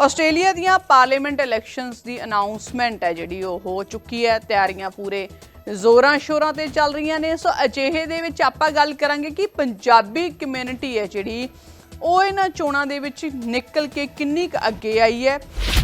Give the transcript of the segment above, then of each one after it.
Australia ਦੀਆਂ parliament elections ਦੀ announcement ਹੈ ਜਿਹੜੀ ਉਹ ਹੋ ਚੁੱਕੀ ਹੈ। ਤਿਆਰੀਆਂ ਪੂਰੇ ਜ਼ੋਰਾਂ ਸ਼ੋਰਾਂ ਤੇ ਚੱਲ ਰਹੀਆਂ ਨੇ। ਸੋ ਅਜਿਹੇ ਦੇ ਵਿੱਚ ਆਪਾਂ ਗੱਲ ਕਰਾਂਗੇ ਕਿ ਪੰਜਾਬੀ ਕਮਿਊਨਿਟੀ ਹੈ ਜਿਹੜੀ ਉਹ ਇਹਨਾਂ ਚੋਣਾਂ ਦੇ ਵਿੱਚ ਨਿਕਲ ਕੇ ਕਿੰਨੀ ਕੁ ਅੱਗੇ ਆਈ ਹੈ?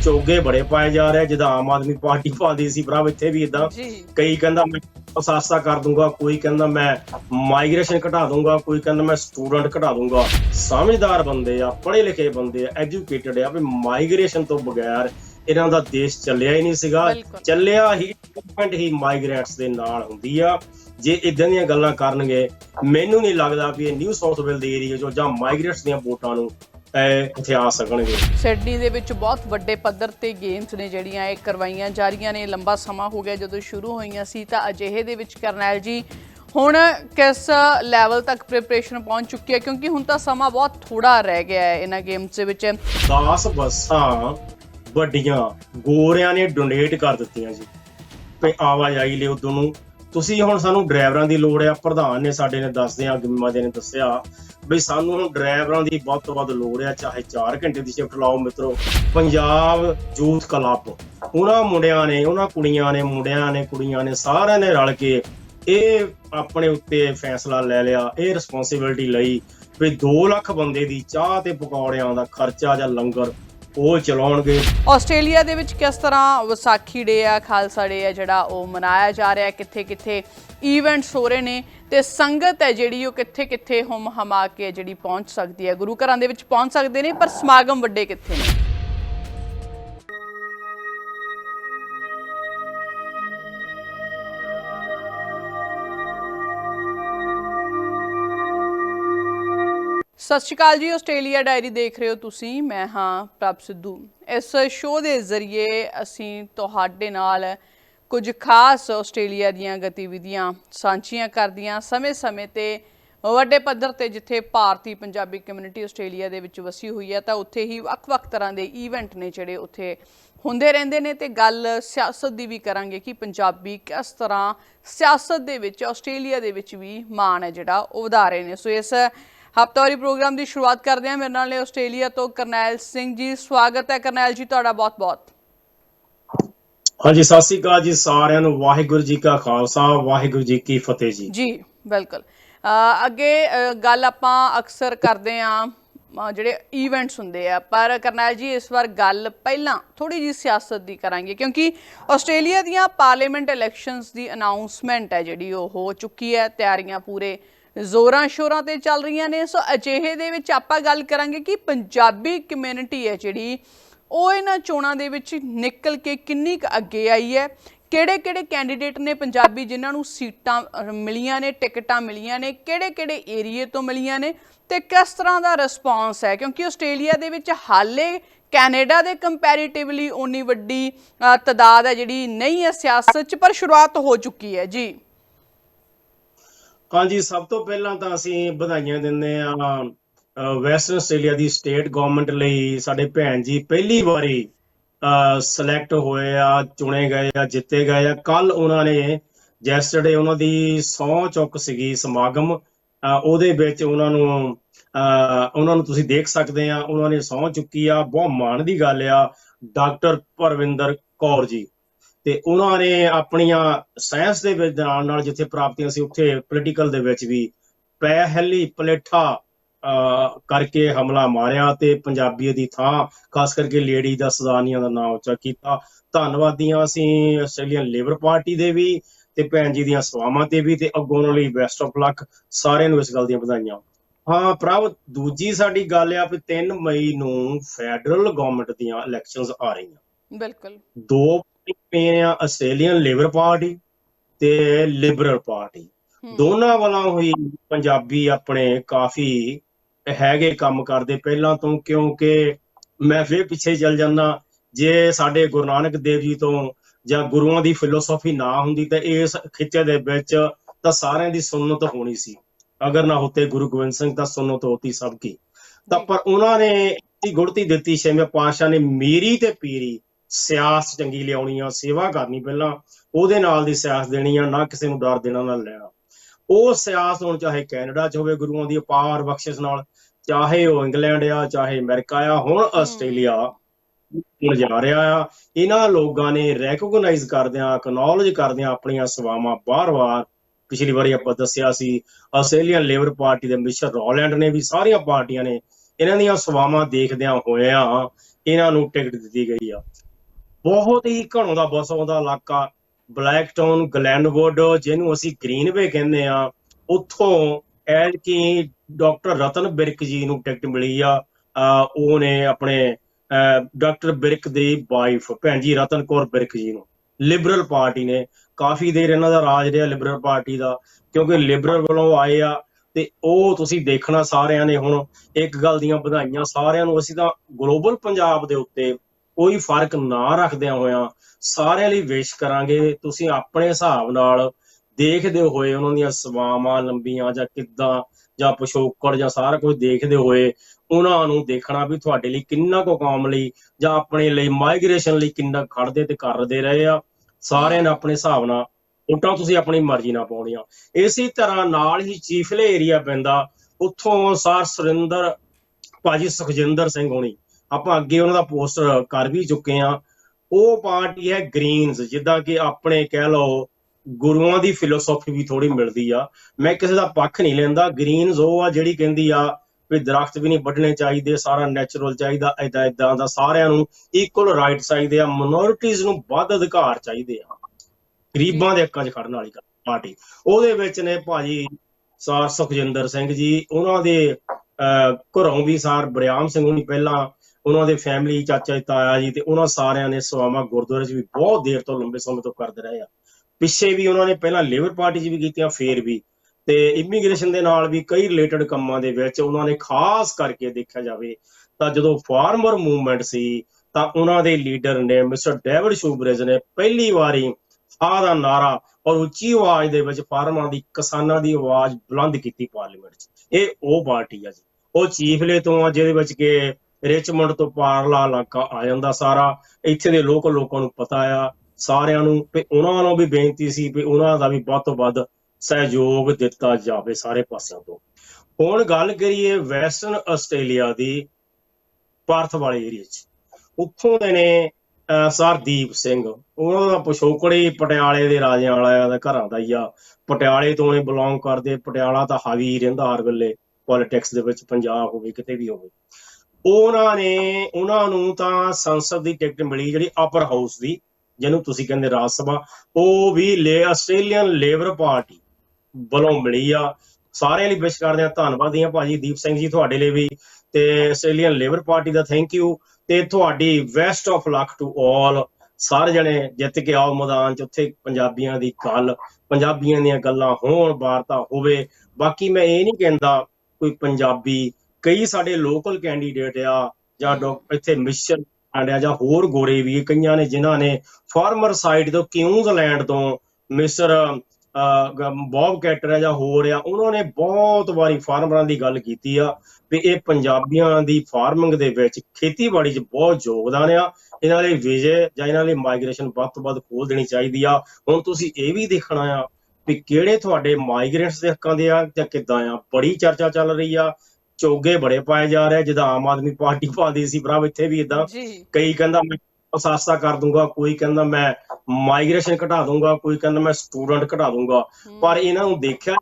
ਚੋਗੇ ਬੜੇ ਪਾਏ ਜਾ ਰਹੇ ਜਿੱਦਾਂ ਆਮ ਆਦਮੀ ਪਾਰਟੀ ਪਾਉਂਦੀ ਸੀ ਭਰਾ ਇੱਥੇ ਵੀ ਇਦਾਂ ਕਈ ਕਹਿੰਦਾ ਮੈਂ ਅਸਾਸਾ ਕਰ ਦੂੰਗਾ ਕੋਈ ਕਹਿੰਦਾ ਮੈਂ ਮਾਈਗ੍ਰੇਸ਼ਨ ਘਟਾ ਦੂੰਗਾ ਕੋਈ ਕਹਿੰਦਾ ਮੈਂ ਸਟੂਡੈਂਟ ਘਟਾ ਦੂੰਗਾ। ਸਮਝਦਾਰ ਬੰਦੇ ਆ ਪੜ੍ਹੇ ਲਿਖੇ ਬੰਦੇ ਆ ਐਜੂਕੇਟਡ ਆ ਵੀ ਮਾਈਗ੍ਰੇਸ਼ਨ ਤੋਂ ਬਗੈਰ ਇਹਨਾਂ ਦਾ ਦੇਸ਼ ਚੱਲਿਆ ਹੀ ਨਹੀਂ ਸੀਗਾ। ਚੱਲਿਆ ਹੀ ਹੀ ਮਾਈਗ੍ਰੇਟਸ ਦੇ ਨਾਲ ਹੁੰਦੀ ਆ। ਜੇ ਇਦਾਂ ਦੀਆਂ ਗੱਲਾਂ ਕਰਨਗੇ ਮੈਨੂੰ ਨਹੀਂ ਲੱਗਦਾ ਵੀ ਇਹ ਨਿਊ ਸਾਊਥ ਵੇਲ ਦੇ ਏਰੀਆ ਚੋਂ ਜਾਂ ਮਾਈਗ੍ਰੇਟਸ ਦੀਆਂ ਵੋਟਾਂ ਨੂੰ ਇੱਥੇ ਆ ਸਕਣਗੇ। ਸਿਡਨੀ ਦੇ ਵਿੱਚ ਬਹੁਤ ਵੱਡੇ ਪੱਧਰ ਤੇ ਗੇਮਸ ਨੇ ਜਿਹੜੀਆਂ ਇਹ ਕਰਵਾਈਆਂ ਜਾ ਰਹੀਆਂ ਨੇ। ਲੰਬਾ ਸਮਾਂ ਹੋ ਗਿਆ ਜਦੋਂ ਸ਼ੁਰੂ ਹੋਈਆਂ ਸੀ ਤਾਂ ਅਜਿਹੇ ਦੇ ਵਿੱਚ ਕਰਨੈਲ ਜੀ ਹੁਣ ਕਿਸ ਲੈਵਲ ਤੱਕ ਪ੍ਰੀਪਰੇਸ਼ਨ ਪਹੁੰਚ ਚੁੱਕੀ ਹੈ? ਕਿਉਂਕਿ ਹੁਣ ਤਾਂ ਸਮਾਂ ਬਹੁਤ ਥੋੜਾ ਰਹਿ ਗਿਆ ਹੈ ਇਹਨਾਂ ਗੇਮਸ ਦੇ ਵਿੱਚ। 10 ਬੱਸਾਂ ਵੱਡੀਆਂ ਗੋਰਿਆਂ ਨੇ ਡੋਨੇਟ ਕਰ ਦਿੱਤੀਆਂ ਜੀ। ਤੇ ਆਵਾਜਾਈ ਲਈ ਉਦੋਂ ਨੂੰ ਤੁਸੀਂ ਹੁਣ ਸਾਨੂੰ ਡਰਾਈਵਰਾਂ ਦੀ ਲੋੜ ਆ, ਪ੍ਰਧਾਨ ਨੇ ਸਾਡੇ ਨੇ ਦੱਸਦੇ ਆ ਗਿੰਮਾ ਨੇ ਦੱਸਿਆ ਬਈ ਸਾਨੂੰ ਹੁਣ ਡਰਾਈਵਰਾਂ ਦੀ ਵੱਧ ਤੋਂ ਵੱਧ ਲੋੜ ਆ, ਚਾਹੇ 4 ਘੰਟੇ ਦੀ ਸ਼ਿਫਟ ਲਾਓ ਮਿੱਤਰੋ। ਪੰਜਾਬ ਯੂਥ ਕਲੱਬ, ਉਹਨਾਂ ਮੁੰਡਿਆਂ ਨੇ, ਉਹਨਾਂ ਕੁੜੀਆਂ ਨੇ, ਮੁੰਡਿਆਂ ਨੇ, ਕੁੜੀਆਂ ਨੇ ਸਾਰਿਆਂ ਨੇ ਰਲ ਕੇ ਇਹ ਆਪਣੇ ਉੱਤੇ ਫੈਸਲਾ ਲੈ ਲਿਆ, ਇਹ ਰਿਸਪੌਂਸਿਬਿਲਟੀ ਲਈ ਵੀ 2 ਲੱਖ ਬੰਦੇ ਦੀ ਚਾਹ ਤੇ ਪਕੌੜਿਆਂ ਦਾ ਖਰਚਾ ਜਾਂ ਲੰਗਰ ਉਹ ਚਲਾਉਣਗੇ। ਆਸਟ੍ਰੇਲੀਆ ਦੇ ਵਿੱਚ ਕਿਸ ਤਰ੍ਹਾਂ ਵਿਸਾਖੀ ਡੇ ਆ, ਖਾਲਸਾ ਡੇ ਆ ਜਿਹੜਾ ਉਹ ਮਨਾਇਆ ਜਾ ਰਿਹਾ ਕਿੱਥੇ ਕਿੱਥੇ ਈਵੈਂਟਸ ਹੋ ਰਹੇ ਨੇ ਤੇ ਸੰਗਤ ਹੈ ਜਿਹੜੀ ਉਹ ਕਿੱਥੇ ਕਿੱਥੇ ਹੁਮ ਹਮਾ ਕੇ ਜਿਹੜੀ ਪਹੁੰਚ ਸਕਦੀ ਹੈ। ਗੁਰੂ ਘਰਾਂ ਦੇ ਵਿੱਚ ਪਹੁੰਚ ਸਕਦੇ ਨੇ, ਪਰ ਸਮਾਗਮ ਵੱਡੇ ਕਿੱਥੇ ਨੇ? ਸਤਿ ਸ਼੍ਰੀ ਅਕਾਲ ਜੀ, ਆਸਟ੍ਰੇਲੀਆ ਡਾਇਰੀ ਦੇਖ ਰਹੇ ਹੋ ਤੁਸੀਂ। ਮੈਂ ਹਾਂ ਪ੍ਰਭ ਸਿੱਧੂ। ਇਸ ਸ਼ੋਅ ਦੇ ਜ਼ਰੀਏ ਅਸੀਂ ਤੁਹਾਡੇ ਨਾਲ ਕੁਝ ਖਾਸ ਆਸਟ੍ਰੇਲੀਆ ਦੀਆਂ ਗਤੀਵਿਧੀਆਂ ਸਾਂਝੀਆਂ ਕਰਦੀਆਂ। ਸਮੇਂ-ਸਮੇਂ ਤੇ ਵੱਡੇ ਪੱਧਰ ਤੇ ਜਿੱਥੇ ਭਾਰਤੀ ਪੰਜਾਬੀ ਕਮਿਊਨਿਟੀ ਆਸਟ੍ਰੇਲੀਆ ਦੇ ਵਿੱਚ ਵਸੀ ਹੋਈ ਹੈ, ਤਾਂ ਉੱਥੇ ਹੀ ਵੱਖ-ਵੱਖ ਤਰ੍ਹਾਂ ਦੇ ਈਵੈਂਟ ਨੇ ਜਿਹੜੇ ਉੱਥੇ ਹੁੰਦੇ ਰਹਿੰਦੇ ਨੇ। ਤੇ ਗੱਲ ਸਿਆਸਤ ਦੀ ਵੀ ਕਰਾਂਗੇ ਕਿ ਪੰਜਾਬੀ ਕਿਸ ਤਰ੍ਹਾਂ ਸਿਆਸਤ ਦੇ ਵਿੱਚ, ਆਸਟ੍ਰੇਲੀਆ ਦੇ ਵਿੱਚ ਵੀ ਮਾਣ ਹੈ ਜਿਹੜਾ, ਉਹ ਵਧਾ ਰਹੇ ਨੇ। ਸੋ ਇਸ ਹਫਤਾਵਾਰੀ ਪ੍ਰੋਗਰਾਮ ਦੀ ਸ਼ੁਰੂਆਤ ਕਰਦੇ ਹਾਂ। ਮੇਰੇ ਨਾਲ ਨੇ ਆਸਟ੍ਰੇਲੀਆ ਤੋਂ ਕਰਨੈਲ ਸਿੰਘ ਜੀ। ਸਵਾਗਤ ਹੈ ਕਰਨੈਲ ਜੀ ਤੁਹਾਡਾ ਬਹੁਤ-ਬਹੁਤ। ਹਾਂਜੀ ਸਤਿ ਸ੍ਰੀ ਅਕਾਲ ਜੀ ਸਾਰਿਆਂ ਨੂੰ। ਵਾਹਿਗੁਰੂ ਜੀ ਕਾ ਖਾਲਸਾ ਵਾਹਿਗੁਰੂ ਜੀ ਕੀ ਫਤਿਹ ਜੀ। ਜੀ ਬਿਲਕੁਲ। ਅੱਗੇ ਗੱਲ ਆਪਾਂ ਅਕਸਰ ਕਰਦੇ ਆ ਜਿਹੜੇ ਇਵੈਂਟਸ ਹੁੰਦੇ ਆ। ਪਰ ਕਰਨੈਲ ਜੀ ਇਸ ਵਾਰ ਗੱਲ ਪਹਿਲਾਂ ਥੋੜੀ ਜੀ ਸਿਆਸਤ ਦੀ ਕਰਾਂਗੇ ਕਿਉਂਕਿ ਆਸਟ੍ਰੇਲੀਆ ਦੀਆਂ ਪਾਰਲੀਮੈਂਟ ਇਲੈਕਸ਼ਨਸ ਦੀ ਅਨਾਉਂਸਮੈਂਟ ਹੈ ਜਿਹੜੀ ਉਹ ਹੋ ਚੁੱਕੀ ਹੈ। ਤਿਆਰੀਆਂ ਪੂਰੇ ਜ਼ੋਰਾਂ ਸ਼ੋਰਾਂ ਤੇ ਚੱਲ ਰਹੀਆਂ ਨੇ। ਸੋ ਅਜਿਹੇ ਦੇ ਵਿੱਚ ਆਪਾਂ ਗੱਲ ਕਰਾਂਗੇ ਕਿ ਪੰਜਾਬੀ ਕਮਿਊਨਿਟੀ ਹੈ ਜਿਹੜੀ ਉਹ ਇਹਨਾਂ ਚੋਣਾਂ ਦੇ ਵਿੱਚ ਨਿਕਲ ਕੇ ਕਿੰਨੀ ਕੁ ਅੱਗੇ ਆਈ ਹੈ। ਕਿਹੜੇ ਕਿਹੜੇ ਕੈਂਡੀਡੇਟ ਨੇ ਪੰਜਾਬੀ ਜਿਨ੍ਹਾਂ ਨੂੰ ਸੀਟਾਂ ਮਿਲੀਆਂ ਨੇ ਟਿਕਟਾਂ ਮਿਲੀਆਂ ਨੇ ਕਿਹੜੇ ਕਿਹੜੇ ਏਰੀਏ ਤੋਂ ਮਿਲੀਆਂ ਨੇ ਤੇ ਕਿਸ ਤਰ੍ਹਾਂ ਦਾ ਰਿਸਪਾਂਸ ਹੈ? ਕਿਉਂਕਿ ਆਸਟ੍ਰੇਲੀਆ ਦੇ ਵਿੱਚ ਹਾਲੇ ਕੈਨੇਡਾ ਦੇ ਕੰਪੈਰੀਟਿਵਲੀ ਓਨੀ ਵੱਡੀ ਅਹ, ਤਦਾਦ ਹੈ ਜਿਹੜੀ ਨਹੀਂ ਹੈ ਸਿਆਸਤ 'ਚ ਪਰ ਸ਼ੁਰੂਆਤ ਹੋ ਚੁੱਕੀ ਹੈ। ਜੀ। ਹਾਂਜੀ ਸਭ ਤੋਂ ਪਹਿਲਾਂ ਤਾਂ ਅਸੀਂ ਵਧਾਈਆਂ ਦਿੰਦੇ ਆ ਵੈਸਟਰਨ ਆਸਟ੍ਰੇਲੀਆ ਦੀ ਸਟੇਟ ਗਵਰਨਮੈਂਟ ਲਈ ਸਾਡੇ ਭੈਣ ਜੀ ਪਹਿਲੀ ਵਾਰੀ ਸਿਲੈਕਟ ਹੋਏ ਆ ਚੁਣੇ ਗਏ ਆ ਜਿੱਤੇ ਗਏ ਆ। ਕੱਲ ਉਹਨਾਂ ਨੇ ਜੈਸਟਰਡੇ ਉਹਨਾਂ ਦੀ ਸਹੁੰ ਚੁੱਕ ਸੀਗੀ ਸਮਾਗਮ ਉਹਦੇ ਵਿੱਚ ਉਹਨਾਂ ਨੂੰ ਅਹ, ਉਹਨਾਂ ਨੂੰ ਤੁਸੀਂ ਦੇਖ ਸਕਦੇ ਆ ਉਹਨਾਂ ਨੇ ਸਹੁੰ ਚੁੱਕੀ ਆ। ਬਹੁਤ ਮਾਣ ਦੀ ਗੱਲ ਆ ਡਾਕਟਰ ਪਰਵਿੰਦਰ ਕੌਰ ਜੀ। ਤੇ ਉਹਨਾਂ ਨੇ ਆਪਣੀਆਂ ਸਾਇੰਸ ਦੇ ਵਿੱਚ ਨਾਲ ਨਾਲ ਜਿੱਥੇ ਪ੍ਰਾਪਤੀਆਂ ਸੀ ਉੱਥੇ ਪੋਲੀਟੀਕਲ ਦੇ ਵਿੱਚ ਵੀ ਪਹਿਲੀ ਪਲੇਠਾ ਕਰਕੇ ਹਮਲਾ ਮਾਰਿਆ ਤੇ ਪੰਜਾਬੀ ਦੀ ਥਾਂ ਖਾਸ ਕਰਕੇ ਲੇਡੀ ਦਾ ਸਦਾਨੀਆਂ ਦਾ ਨਾਮ ਉੱਚਾ ਕੀਤਾ। ਧੰਨਵਾਦੀਆਂ ਅਸੀਂ ਆਸਟ੍ਰੇਲੀਅਨ ਲੇਬਰ ਪਾਰਟੀ ਦੇ ਵੀ ਤੇ ਭੈਣ ਜੀ ਦੀਆਂ ਸਵਾਵਾਂ ਤੇ ਵੀ ਤੇ ਅੱਗੋਂ ਉਹਨਾਂ ਲਈ ਬੈਸਟ ਆਫ ਲੱਕ ਸਾਰਿਆਂ ਨੂੰ ਇਸ ਗੱਲ ਦੀਆਂ ਵਧਾਈਆਂ। ਹਾਂ ਪ੍ਰਭ ਦੂਜੀ ਸਾਡੀ ਗੱਲ ਆ ਵੀ 3 ਮਈ ਨੂੰ ਫੈਡਰਲ ਗਵਰਨਮੈਂਟ ਦੀਆਂ ਇਲੈਕਸ਼ਨਸ ਆ ਰਹੀਆਂ। ਬਿਲਕੁਲ। ਦੋ ਪੇ ਆ ਆਸਟ੍ਰੇਲੀਅਨ ਲੇਬਰ ਪਾਰਟੀ ਤੇ ਲਿਬਰਲ ਪਾਰਟੀ। ਦੋਨਾਂ ਵੱਲੋਂ ਹੀ ਪੰਜਾਬੀ ਆਪਣੇ ਕਾਫੀ ਹੈਗੇ ਕੰਮ ਕਰਦੇ। ਪਹਿਲਾਂ ਤੋਂ ਕਿਉਂਕਿ ਮੈਂ ਫੇਰ ਪਿੱਛੇ ਚੱਲ ਜਾਂਦਾ ਜੇ ਸਾਡੇ ਗੁਰੂ ਨਾਨਕ ਦੇਵ ਜੀ ਤੋਂ ਜਾਂ ਗੁਰੂਆਂ ਦੀ ਫਿਲਾਸਫੀ ਨਾ ਹੁੰਦੀ ਤਾਂ ਇਸ ਖਿੱਤੇ ਦੇ ਵਿੱਚ ਤਾਂ ਸਾਰਿਆਂ ਦੀ ਸੁਨਨਤ ਹੋਣੀ ਸੀ। ਅਗਰ ਨਾ ਹੋਤੇ ਗੁਰੂ ਗੋਬਿੰਦ ਸਿੰਘ ਤਾਂ ਸੁਨਨਤ ਹੋਤੀ ਸਭ ਕੀ। ਤਾਂ। ਪਰ ਉਹਨਾਂ ਨੇ ਇਹ ਗੁੜਤੀ ਦਿੱਤੀ ਛੇਵੇਂ ਪਾਤਸ਼ਾਹ ਨੇ ਮੀਰੀ ਤੇ ਪੀਰੀ ਸਿਆਸ ਚੰਗੀ ਲਿਆਉਣੀ ਆ ਸੇਵਾ ਕਰਨੀ ਪਹਿਲਾਂ ਉਹਦੇ ਨਾਲ ਦੀ ਸਿਆਸ ਦੇਣੀ ਆ ਨਾ ਕਿਸੇ ਨੂੰ ਡਰ ਦੇਣਾ ਨਾ ਲੈਣਾ। ਉਹ ਸਿਆਸ ਹੁਣ ਚਾਹੇ ਕੈਨੇਡਾ ਚ ਹੋਵੇ ਗੁਰੂਆਂ ਦੀ ਅਪਾਰ ਬਖਸ਼ਿਸ਼ ਨਾਲ ਚਾਹੇ ਉਹ ਇੰਗਲੈਂਡ ਆ ਚਾਹੇ ਅਮਰੀਕਾ ਆ ਹੁਣ ਆਸਟ੍ਰੇਲੀਆ ਮਿਲ ਜਾ ਰਿਹਾ ਆ। ਇਹਨਾਂ ਲੋਕਾਂ ਨੇ ਰੈਕੋਗਨਾਈਜ਼ ਕਰਦਿਆਂ ਅਕਨੋਲਜ ਕਰਦਿਆਂ ਆਪਣੀਆਂ ਸੇਵਾਵਾਂ ਬਾਰ-ਬਾਰ ਪਿਛਲੀ ਵਾਰੀ ਆਪਾਂ ਦੱਸਿਆ ਸੀ ਆਸਟ੍ਰੇਲੀਅਨ ਲੇਬਰ ਪਾਰਟੀ ਦੇ ਮਿਸਟਰ ਰੋਲੈਂਡ ਨੇ ਵੀ ਸਾਰੀਆਂ ਪਾਰਟੀਆਂ ਨੇ ਇਹਨਾਂ ਦੀਆਂ ਸੇਵਾਵਾਂ ਦੇਖਦਿਆਂ ਹੋਇਆਂ ਇਹਨਾਂ ਨੂੰ ਟਿਕਟ ਦਿੱਤੀ ਗਈ ਆ। ਬਹੁਤ ਹੀ ਘਣੋਂ ਦਾ ਬਸੋਂ ਦਾ ਇਲਾਕਾ ਬਲੈਕਟਾਊਨ ਗਲੈਨਵੁੱਡ, ਜਿਹਨੂੰ ਅਸੀਂ ਗ੍ਰੀਨਵੇ ਕਹਿੰਦੇ ਆ ਉੱਥੋਂ ਐਲ ਕੀ ਡਾਕਟਰ ਰਤਨ ਬਿਰਕ ਜੀ ਨੂੰ ਟਿਕਟ ਮਿਲੀ ਆ। ਉਹਨੇ ਆਪਣੇ ਡਾਕਟਰ ਬਿਰਕ ਦੀ ਵਾਈਫ, ਭੈਣ ਜੀ ਰਤਨ ਕੌਰ ਬਿਰਕ ਜੀ ਨੂੰ। ਲਿਬਰਲ ਪਾਰਟੀ ਨੇ। ਕਾਫੀ ਦੇਰ ਇਹਨਾਂ ਦਾ ਰਾਜ ਰਿਹਾ ਲਿਬਰਲ ਪਾਰਟੀ ਦਾ, ਕਿਉਂਕਿ ਲਿਬਰਲ ਵੱਲੋਂ ਆਏ ਆ ਤੇ ਉਹ ਤੁਸੀਂ ਦੇਖਣਾ ਸਾਰਿਆਂ ਨੇ ਹੁਣ, ਇੱਕ ਗੱਲ ਦੀਆਂ ਵਧਾਈਆਂ, ਸਾਰਿਆਂ ਨੂੰ ਅਸੀਂ ਤਾਂ ਗਲੋਬਲ ਪੰਜਾਬ ਦੇ ਉੱਤੇ ਕੋਈ ਫ਼ਰਕ ਨਾ ਰੱਖਦਿਆਂ ਹੋਇਆਂ ਸਾਰਿਆਂ ਲਈ ਵਿਸ਼ ਕਰਾਂਗੇ। ਤੁਸੀਂ ਆਪਣੇ ਹਿਸਾਬ ਨਾਲ ਦੇਖਦੇ ਹੋਏ ਉਹਨਾਂ ਦੀਆਂ ਸੇਵਾਵਾਂ, ਲੰਬੀਆਂ ਜਾਂ ਕਿੱਦਾਂ, ਜਾਂ ਪਿਛੋਕੜ ਜਾਂ ਸਾਰਾ ਕੁਝ ਦੇਖਦੇ ਹੋਏ ਉਹਨਾਂ ਨੂੰ ਦੇਖਣਾ ਵੀ ਤੁਹਾਡੇ ਲਈ ਕਿੰਨਾ ਕੁ ਕੌਮ ਲਈ ਜਾਂ ਆਪਣੇ ਲਈ ਮਾਈਗ੍ਰੇਸ਼ਨ ਲਈ ਕਿੰਨਾ ਖੜਦੇ ਤੇ ਕਰਦੇ ਰਹੇ ਆ। ਸਾਰਿਆਂ ਨੇ ਆਪਣੇ ਹਿਸਾਬ ਨਾਲ ਵੋਟਾਂ ਤੁਸੀਂ ਆਪਣੀ ਮਰਜ਼ੀ ਨਾਲ ਪਾਉਣੀਆਂ। ਇਸੇ ਤਰ੍ਹਾਂ ਨਾਲ ਹੀ ਚੀਫਲੇ ਏਰੀਆ ਪੈਂਦਾ, ਉੱਥੋਂ ਸਾਰ ਸੁਰਿੰਦਰ, ਭਾਜੀ ਸੁਖਜਿੰਦਰ ਸਿੰਘ ਹੋਣੀ। ਆਪਾਂ ਅੱਗੇ ਉਹਨਾਂ ਦਾ ਪੋਸਟਰ ਕਰ ਵੀ ਚੁੱਕੇ ਆ ਉਹ ਪਾਰਟੀ ਹੈ ਗ੍ਰੀਨਸ ਜਿੱਦਾਂ ਕਿ ਆਪਣੇ ਕਹਿ ਲਓ ਗੁਰੂਆਂ ਦੀ ਫਿਲਾਸਫੀ ਵੀ ਥੋੜੀ ਮਿਲਦੀ ਆ। ਮੈਂ ਕਿਸੇ ਦਾ ਪੱਖ ਨਹੀਂ ਲੈਂਦਾ। ਗ੍ਰੀਨਸ ਉਹ ਆ ਜਿਹੜੀ ਕਹਿੰਦੀ ਆ ਵੀ ਦਰਖਤ ਵੀ ਨਹੀਂ ਵੱਢਣੇ ਚਾਹੀਦੇ ਸਾਰਾ ਨੈਚੁਰਲ ਚਾਹੀਦਾ ਐਦਾਂ ਐਦਾਂ ਦਾ ਸਾਰਿਆਂ ਨੂੰ ਇਕੁਅਲ ਰਾਈਟ ਚਾਹੀਦੇ ਆ। ਮਿਨੋਰਿਟੀਜ਼ ਨੂੰ ਵੱਧ ਅਧਿਕਾਰ ਚਾਹੀਦੇ ਆ। ਗਰੀਬਾਂ ਦੇ ਹੱਕਾਂ 'ਚ ਖੜਨ ਵਾਲੀ ਪਾਰਟੀ ਉਹਦੇ ਵਿੱਚ ਨੇ ਭਾਜੀ ਸਰ ਸੁਖਜਿੰਦਰ ਸਿੰਘ ਜੀ ਉਹਨਾਂ ਦੇ ਅਹ, ਘਰੋਂ ਵੀ ਸਰ ਬਰਿਆਮ ਸਿੰਘ ਹੁਣੀ ਪਹਿਲਾਂ ਉਹਨਾਂ ਦੇ ਫੈਮਿਲੀ ਚਾਚਾ ਜੀ, ਤਾਇਆ ਜੀ ਤੇ ਉਹਨਾਂ ਸਾਰਿਆਂ ਨੇ ਸੇਵਾਵਾਂ ਗੁਰਦੁਆਰੇ 'ਚ ਵੀ ਬਹੁਤ ਦੇਰ ਤੋਂ ਲੰਬੇ ਸਮੇਂ ਤੋਂ ਕਰਦੇ ਰਹੇ ਆ। ਪਿੱਛੇ ਵੀ ਉਹਨਾਂ ਨੇ ਪਹਿਲਾਂ ਲੇਬਰ ਪਾਰਟੀ 'ਚ ਵੀ ਕੀਤੀਆਂ, ਫੇਰ ਵੀ। ਤੇ ਇਮੀਗ੍ਰੇਸ਼ਨ ਦੇ ਨਾਲ ਵੀ ਕਈ ਰਿਲੇਟਡ ਕੰਮਾਂ ਦੇ ਵਿੱਚ ਉਹਨਾਂ ਨੇ ਖਾਸ ਕਰਕੇ ਦੇਖਿਆ ਜਾਵੇ ਤਾਂ ਜਦੋਂ ਫਾਰਮਰ ਮੂਵਮੈਂਟ ਸੀ ਤਾਂ ਉਹਨਾਂ ਦੇ ਲੀਡਰ ਨੇ ਮਿਸਟਰ ਡੇਵਿਡ ਸ਼ੂਬਰੇਜ ਨੇ ਪਹਿਲੀ ਵਾਰੀ ਆਹ ਦਾ ਨਾਰਾ ਔਰ ਉੱਚੀ ਆਵਾਜ਼ ਦੇ ਵਿੱਚ ਫਾਰਮਰਾਂ ਦੀ ਕਿਸਾਨਾਂ ਦੀ ਆਵਾਜ਼ ਬੁਲੰਦ ਕੀਤੀ ਪਾਰਲੀਮੈਂਟ 'ਚ। ਇਹ ਉਹ ਪਾਰਟੀ ਆ ਜੀ। ਉਹ ਚੀਫਲੇ ਤੋਂ ਆ, ਜਿਹਦੇ ਵਿੱਚ ਕਿ ਰਿਚਮੰਡ ਤੋਂ ਪਾਰਲਾ ਇਲਾਕਾ ਆ ਜਾਂਦਾ ਸਾਰਾ। ਇੱਥੇ ਦੇ ਲੋਕਲ ਲੋਕਾਂ ਨੂੰ ਪਤਾ ਆ, ਸਾਰਿਆਂ ਨੂੰ ਵੀ ਉਹਨਾਂ ਨੂੰ ਵੀ ਬੇਨਤੀ ਸੀ ਵੀ ਉਹਨਾਂ ਦਾ ਵੀ ਵੱਧ ਤੋਂ ਵੱਧ ਸਹਿਯੋਗ ਦਿੱਤਾ ਜਾਵੇ ਸਾਰੇ ਪਾਸਿਆਂ ਤੋਂ। ਹੁਣ ਗੱਲ ਕਰੀਏ ਵੈਸਟਰਨ ਆਸਟ੍ਰੇਲੀਆ ਦੀ ਪਾਰਥ ਵਾਲੇ ਏਰੀਆ 'ਚ। ਉੱਥੋਂ ਦੇ ਨੇ ਅਹ ਸਰਦੀਪ ਸਿੰਘ। ਉਹਨਾਂ ਦਾ ਪਿਛੋਕੜੀ ਪਟਿਆਲੇ ਦੇ ਰਾਜਿਆਂ ਵਾਲਿਆਂ ਦਾ ਘਰਾਂ ਦਾ ਹੀ ਆ। ਪਟਿਆਲੇ ਤੋਂ ਇਹ ਬਿਲੋਂਗ ਕਰਦੇ, ਪਟਿਆਲਾ ਤਾਂ ਹਾਵੀ ਰਹਿੰਦਾ ਹਰ ਵੇਲੇ। ਪੋਲਿਟਿਕਸ ਦੇ ਵਿੱਚ ਪੰਜਾਬ ਹੋਵੇ, ਕਿਤੇ ਵੀ ਹੋਵੇ। ਉਹਨਾਂ ਨੇ, ਉਹਨਾਂ ਨੂੰ ਤਾਂ ਸੰਸਦ ਦੀ ਟਿਕਟ ਮਿਲੀ ਜਿਹੜੀ ਅਪਰ ਹਾਊਸ ਦੀ, ਜਿਹਨੂੰ ਤੁਸੀਂ ਕਹਿੰਦੇ ਰਾਜ ਸਭਾ, ਉਹ ਵੀ ਲੇ ਆਸਟ੍ਰੇਲੀਅਨ ਲੇਬਰ ਪਾਰਟੀ ਵੱਲੋਂ ਮਿਲੀ ਆ। ਸਾਰਿਆਂ ਲਈ ਵਿਸ਼ ਕਰਦੇ ਆ ਧੰਨਵਾਦ ਦੀਆਂ ਭਾਜੀ, ਦੀਪ ਸਿੰਘ ਜੀ ਤੁਹਾਡੇ ਲਈ ਵੀ, ਤੇ ਆਸਟ੍ਰੇਲੀਅਨ ਲੇਬਰ ਪਾਰਟੀ ਦਾ ਥੈਂਕ ਯੂ ਤੇ ਤੁਹਾਡੀ best of luck to all ਸਾਰੇ ਜਣੇ ਜਿੱਤ ਕੇ ਆਓ ਮੈਦਾਨ 'ਚ, ਉੱਥੇ ਪੰਜਾਬੀਆਂ ਦੀ ਗੱਲ, ਪੰਜਾਬੀਆਂ ਦੀਆਂ ਗੱਲਾਂ ਹੋਣ, ਵਾਰਤਾ ਹੋਵੇ। ਬਾਕੀ ਮੈਂ ਇਹ ਨਹੀਂ ਕਹਿੰਦਾ ਕੋਈ ਪੰਜਾਬੀ ਕਈ ਸਾਡੇ ਲੋਕਲ ਕੈਂਡੀਡੇਟ ਆ ਜਾਂ ਇੱਥੇ ਮਿਸ਼ਨ ਆਂਡਿਆ ਜਾਂ ਹੋਰ ਗੋਰੇ ਵੀ ਕਈਆਂ ਨੇ ਜਿਨ੍ਹਾਂ ਨੇ ਫਾਰਮਰ ਸਾਈਡ ਤੋਂ ਕਿਊਜ਼ਲੈਂਡ ਤੋਂ ਮਿਸਟਰ ਬੌਬ ਕੈਟਰ ਆ ਜਾਂ ਹੋਰ ਆ ਉਹਨਾਂ ਨੇ ਬਹੁਤ ਵਾਰੀ ਫਾਰਮਰਾਂ ਦੀ ਗੱਲ ਕੀਤੀ ਆ ਵੀ ਇਹ ਪੰਜਾਬੀਆਂ ਦੀ ਫਾਰਮਿੰਗ ਦੇ ਵਿੱਚ ਖੇਤੀਬਾੜੀ 'ਚ ਬਹੁਤ ਯੋਗਦਾਨ ਆ। ਇਹਨਾਂ ਲਈ ਵਿਜੇ ਜਾਂ ਇਹਨਾਂ ਲਈ ਮਾਈਗ੍ਰੇਸ਼ਨ ਵੱਧ ਤੋਂ ਵੱਧ ਖੋਲ ਦੇਣੀ ਚਾਹੀਦੀ ਆ। ਹੁਣ ਤੁਸੀਂ ਇਹ ਵੀ ਦੇਖਣਾ ਆ ਵੀ ਕਿਹੜੇ ਤੁਹਾਡੇ ਮਾਈਗ੍ਰੈਂਟਸ ਦੇ ਹੱਕਾਂ ਦੇ ਆ ਜਾਂ ਕਿੱਦਾਂ ਆ? ਬੜੀ ਚਰਚਾ ਚੱਲ ਰਹੀ ਆ। ਚੋਗੇ ਬੜੇ ਪਾਏ ਜਾ ਰਹੇ ਜਿੱਦਾਂ ਆਮ ਆਦਮੀ ਪਾਰਟੀ ਪਾਦੀ ਸੀ ਭਰਾ ਇੱਥੇ ਵੀ ਇਦਾਂ ਕਈ ਕਹਿੰਦਾ ਮੈਂ ਸਸਤਾ ਕਰ ਦੂੰਗਾ ਕੋਈ ਕਹਿੰਦਾ ਮੈਂ ਮਾਈਗ੍ਰੇਸ਼ਨ ਘਟਾ ਦੂੰਗਾ ਕੋਈ ਕਹਿੰਦਾ ਮੈਂ ਸਟੂਡੈਂਟ ਘਟਾ ਦੂੰਗਾ। ਪਰ ਇਹਨਾਂ ਨੂੰ ਦੇਖਿਆ